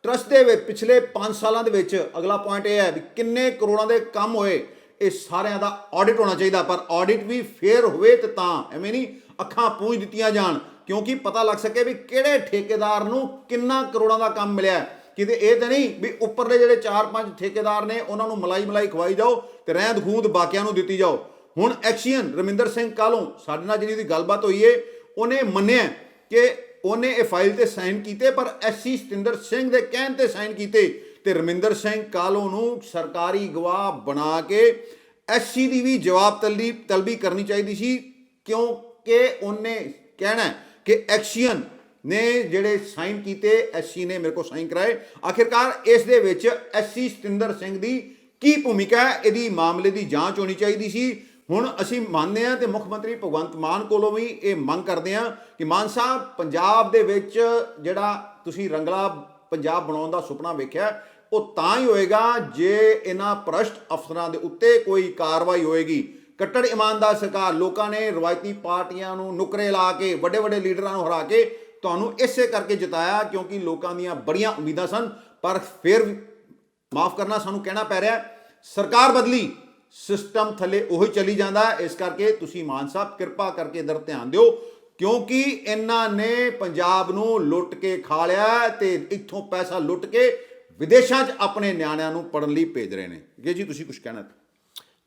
ਟਰਸਟ ਦੇ ਵਿੱਚ ਪਿਛਲੇ 5 ਸਾਲਾਂ ਦੇ ਵਿੱਚ ਅਗਲਾ ਪੁਆਇੰਟ ਇਹ ਹੈ ਵੀ ਕਿੰਨੇ ਕਰੋੜਾਂ ਦੇ ਕੰਮ ਹੋਏ, ਇਹ ਸਾਰਿਆਂ ਦਾ ਆਡਿਟ ਹੋਣਾ ਚਾਹੀਦਾ, ਪਰ ਆਡਿਟ ਵੀ ਫੇਅਰ ਹੋਵੇ ਤੇ ਤਾਂ, ਐਵੇਂ ਨਹੀਂ, ਅੱਖਾਂ ਪੂੰਝ ਦਿੱਤੀਆਂ ਜਾਣ। ਕਿਉਂਕਿ ਪਤਾ ਲੱਗ ਸਕੇ ਵੀ ਕਿਹੜੇ ਠੇਕੇਦਾਰ ਨੂੰ ਕਿੰਨਾ ਕਰੋੜਾਂ ਦਾ ਕੰਮ ਮਿਲਿਆ ਕਿਤੇ ਇਹ ਤਾਂ ਨਹੀਂ ਵੀ ਉੱਪਰਲੇ ਜਿਹੜੇ 4-5 ਠੇਕੇਦਾਰ ਨੇ, ਉਹਨਾਂ ਨੂੰ ਮਲਾਈ ਮਲਾਈ ਖਵਾਈ ਜਾਓ ਤੇ ਰਹਿੰਦ ਖੂੰਦ ਬਾਕੀਆਂ ਨੂੰ ਦਿੱਤੀ ਜਾਓ। ਹੁਣ ਐਕਸੀਅਨ ਰਮਿੰਦਰ ਸਿੰਘ ਕਾਲੋਂ ਸਾਡੇ ਨਾਲ ਜਿਹੜੀ ਉਹਦੀ ਗੱਲਬਾਤ ਹੋਈ ਏ, ਉਹਨੇ ਮੰਨਿਆ ਕਿ ਉਹਨੇ ਇਹ ਫਾਈਲ ਤੇ ਸਾਈਨ ਕੀਤੇ, ਪਰ ਐਸਸੀ ਸਤਿੰਦਰ ਸਿੰਘ ਦੇ ਕਹਿਣ ਤੇ ਸਾਈਨ ਕੀਤੇ ਤੇ ਰਮਿੰਦਰ ਸਿੰਘ ਕਾਲੋ ਨੂੰ ਸਰਕਾਰੀ ਗਵਾਹ ਬਣਾ ਕੇ ਐਸਸੀ ਦੀ ਵੀ ਜਵਾਬ ਤਲਬੀ ਤਲਬੀ ਕਰਨੀ ਚਾਹੀਦੀ ਸੀ, ਕਿਉਂਕਿ ਉਹਨੇ ਕਹਿਣਾ ਕਿ ਐਕਸੀਅਨ ਨੇ ਜਿਹੜੇ ਸਾਈਨ ਕੀਤੇ, ਐਸਸੀ ਨੇ ਮੇਰੇ ਕੋਲ ਸਾਈਨ ਕਰਾਏ। ਆਖਿਰਕਾਰ ਇਸ ਦੇ ਵਿੱਚ ਐਸਸੀ ਸਤਿੰਦਰ ਸਿੰਘ ਦੀ ਕੀ ਭੂਮਿਕਾ ਹੈ, ਇਹਦੀ ਮਾਮਲੇ ਦੀ ਜਾਂਚ ਹੋਣੀ ਚਾਹੀਦੀ ਸੀ। ਹੁਣ ਅਸੀਂ ਮੰਨਦੇ ਹਾਂ ਤੇ ਮੁੱਖ ਮੰਤਰੀ ਭਗਵੰਤ ਮਾਨ ਕੋਲੋਂ ਵੀ ਇਹ ਮੰਗ ਕਰਦੇ ਹਾਂ ਕਿ ਮਾਨ ਸਾਹਿਬ, ਪੰਜਾਬ ਦੇ ਵਿੱਚ ਜਿਹੜਾ ਤੁਸੀਂ ਰੰਗਲਾ ਪੰਜਾਬ ਬਣਾਉਣ ਦਾ ਸੁਪਨਾ ਵੇਖਿਆ, ਉਹ ਤਾਂ ਹੀ ਹੋਏਗਾ ਜੇ ਇਹਨਾਂ ਭ੍ਰਸ਼ਟ ਅਫਸਰਾਂ ਦੇ ਉੱਤੇ ਕੋਈ ਕਾਰਵਾਈ ਹੋਏਗੀ। ਕੱਟੜ ਇਮਾਨਦਾਰ ਸਰਕਾਰ ਲੋਕਾਂ ਨੇ ਰਵਾਇਤੀ ਪਾਰਟੀਆਂ ਨੂੰ ਨੁਕਰੇ ਲਾ ਕੇ ਵੱਡੇ ਵੱਡੇ ਲੀਡਰਾਂ ਨੂੰ ਹਰਾ ਕੇ ਤੁਹਾਨੂੰ ਇਸੇ ਕਰਕੇ ਜਿਤਾਇਆ ਕਿਉਂਕਿ ਲੋਕਾਂ ਦੀਆਂ ਬੜੀਆਂ ਉਮੀਦਾਂ ਸਨ। ਪਰ ਫਿਰ ਮਾਫ ਕਰਨਾ ਸਾਨੂੰ ਕਹਿਣਾ ਪੈ ਰਿਹਾ ਸਰਕਾਰ ਬਦਲੀ, ਸਿਸਟਮ ਥੱਲੇ ਉਹੀ ਚਲੀ ਜਾਂਦਾ ਇਸ ਕਰਕੇ ਤੁਸੀਂ ਮਾਨ ਸਾਹਿਬ ਕਿਰਪਾ ਕਰਕੇ ਇਧਰ ਧਿਆਨ ਦਿਓ ਕਿਉਂਕਿ ਇਹਨਾਂ ਨੇ ਪੰਜਾਬ ਨੂੰ ਲੁੱਟ ਕੇ ਖਾ ਲਿਆ ਹੈ ਤੇ ਇੱਥੋਂ ਪੈਸਾ ਲੁੱਟ ਕੇ ਵਿਦੇਸ਼ਾਂ 'ਚ ਆਪਣੇ ਨਿਆਣਿਆਂ ਨੂੰ ਪੜਨ ਲਈ ਭੇਜ ਰਹੇ ਨੇ। ਜੀ ਜੀ, ਤੁਸੀਂ ਕੁਝ ਕਹਿਣਾ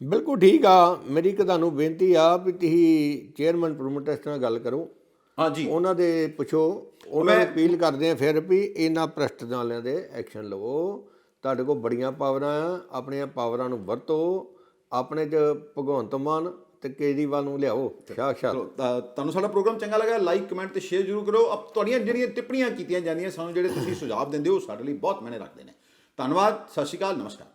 ਬਿਲਕੁਲ ਠੀਕ ਆ। ਮੇਰੀ ਇੱਕ ਤੁਹਾਨੂੰ ਬੇਨਤੀ ਆ ਵੀ ਤੁਸੀਂ ਚੇਅਰਮੈਨ ਪ੍ਰੋਮੋਟਰਸ ਨਾਲ ਗੱਲ ਕਰੋ। ਹਾਂ ਜੀ ਉਹਨਾਂ ਦੇ ਪੁੱਛੋ ਉਹਨਾਂ ਨੂੰ ਅਪੀਲ ਕਰਦੇ ਆ ਫਿਰ ਵੀ ਇਹਨਾਂ ਭ੍ਰਸ਼ਟ ਨਾਲਿਆਂ ਦੇ ਐਕਸ਼ਨ ਲਵੋ। ਤੁਹਾਡੇ ਕੋਲ ਬੜੀਆਂ ਪਾਵਰਾਂ ਆ ਆਪਣੀਆਂ ਪਾਵਰਾਂ ਨੂੰ ਵਰਤੋ ਆਪਣੇ ਚ ਭਗਵੰਤ ਮਾਨ ਤੇ ਕੇਜਰੀਵਾਲ ਨੂੰ ਲਿਆਓ। ਚਲੋ ਤਾਂ ਤੁਹਾਨੂੰ ਸਾਡਾ ਪ੍ਰੋਗਰਾਮ ਚੰਗਾ ਲੱਗਾ ਲਾਈਕ ਕਮੈਂਟ ਤੇ ਸ਼ੇਅਰ ਜ਼ਰੂਰ ਕਰੋ। ਅਬ ਤੁਹਾਡੀਆਂ ਜਿਹੜੀਆਂ ਟਿੱਪਣੀਆਂ ਕੀਤੀਆਂ ਜਾਂਦੀਆਂ ਸਾਨੂੰ ਜਿਹੜੇ ਤੁਸੀਂ ਸੁਝਾਅ ਦਿੰਦੇ ਹੋ ਸਾਡੇ ਲਈ ਬਹੁਤ ਮਾਇਨੇ ਰੱਖਦੇ ਨੇ। ਧੰਨਵਾਦ ਸਤਿ ਸ਼੍ਰੀ ਅਕਾਲ ਨਮਸਕਾਰ।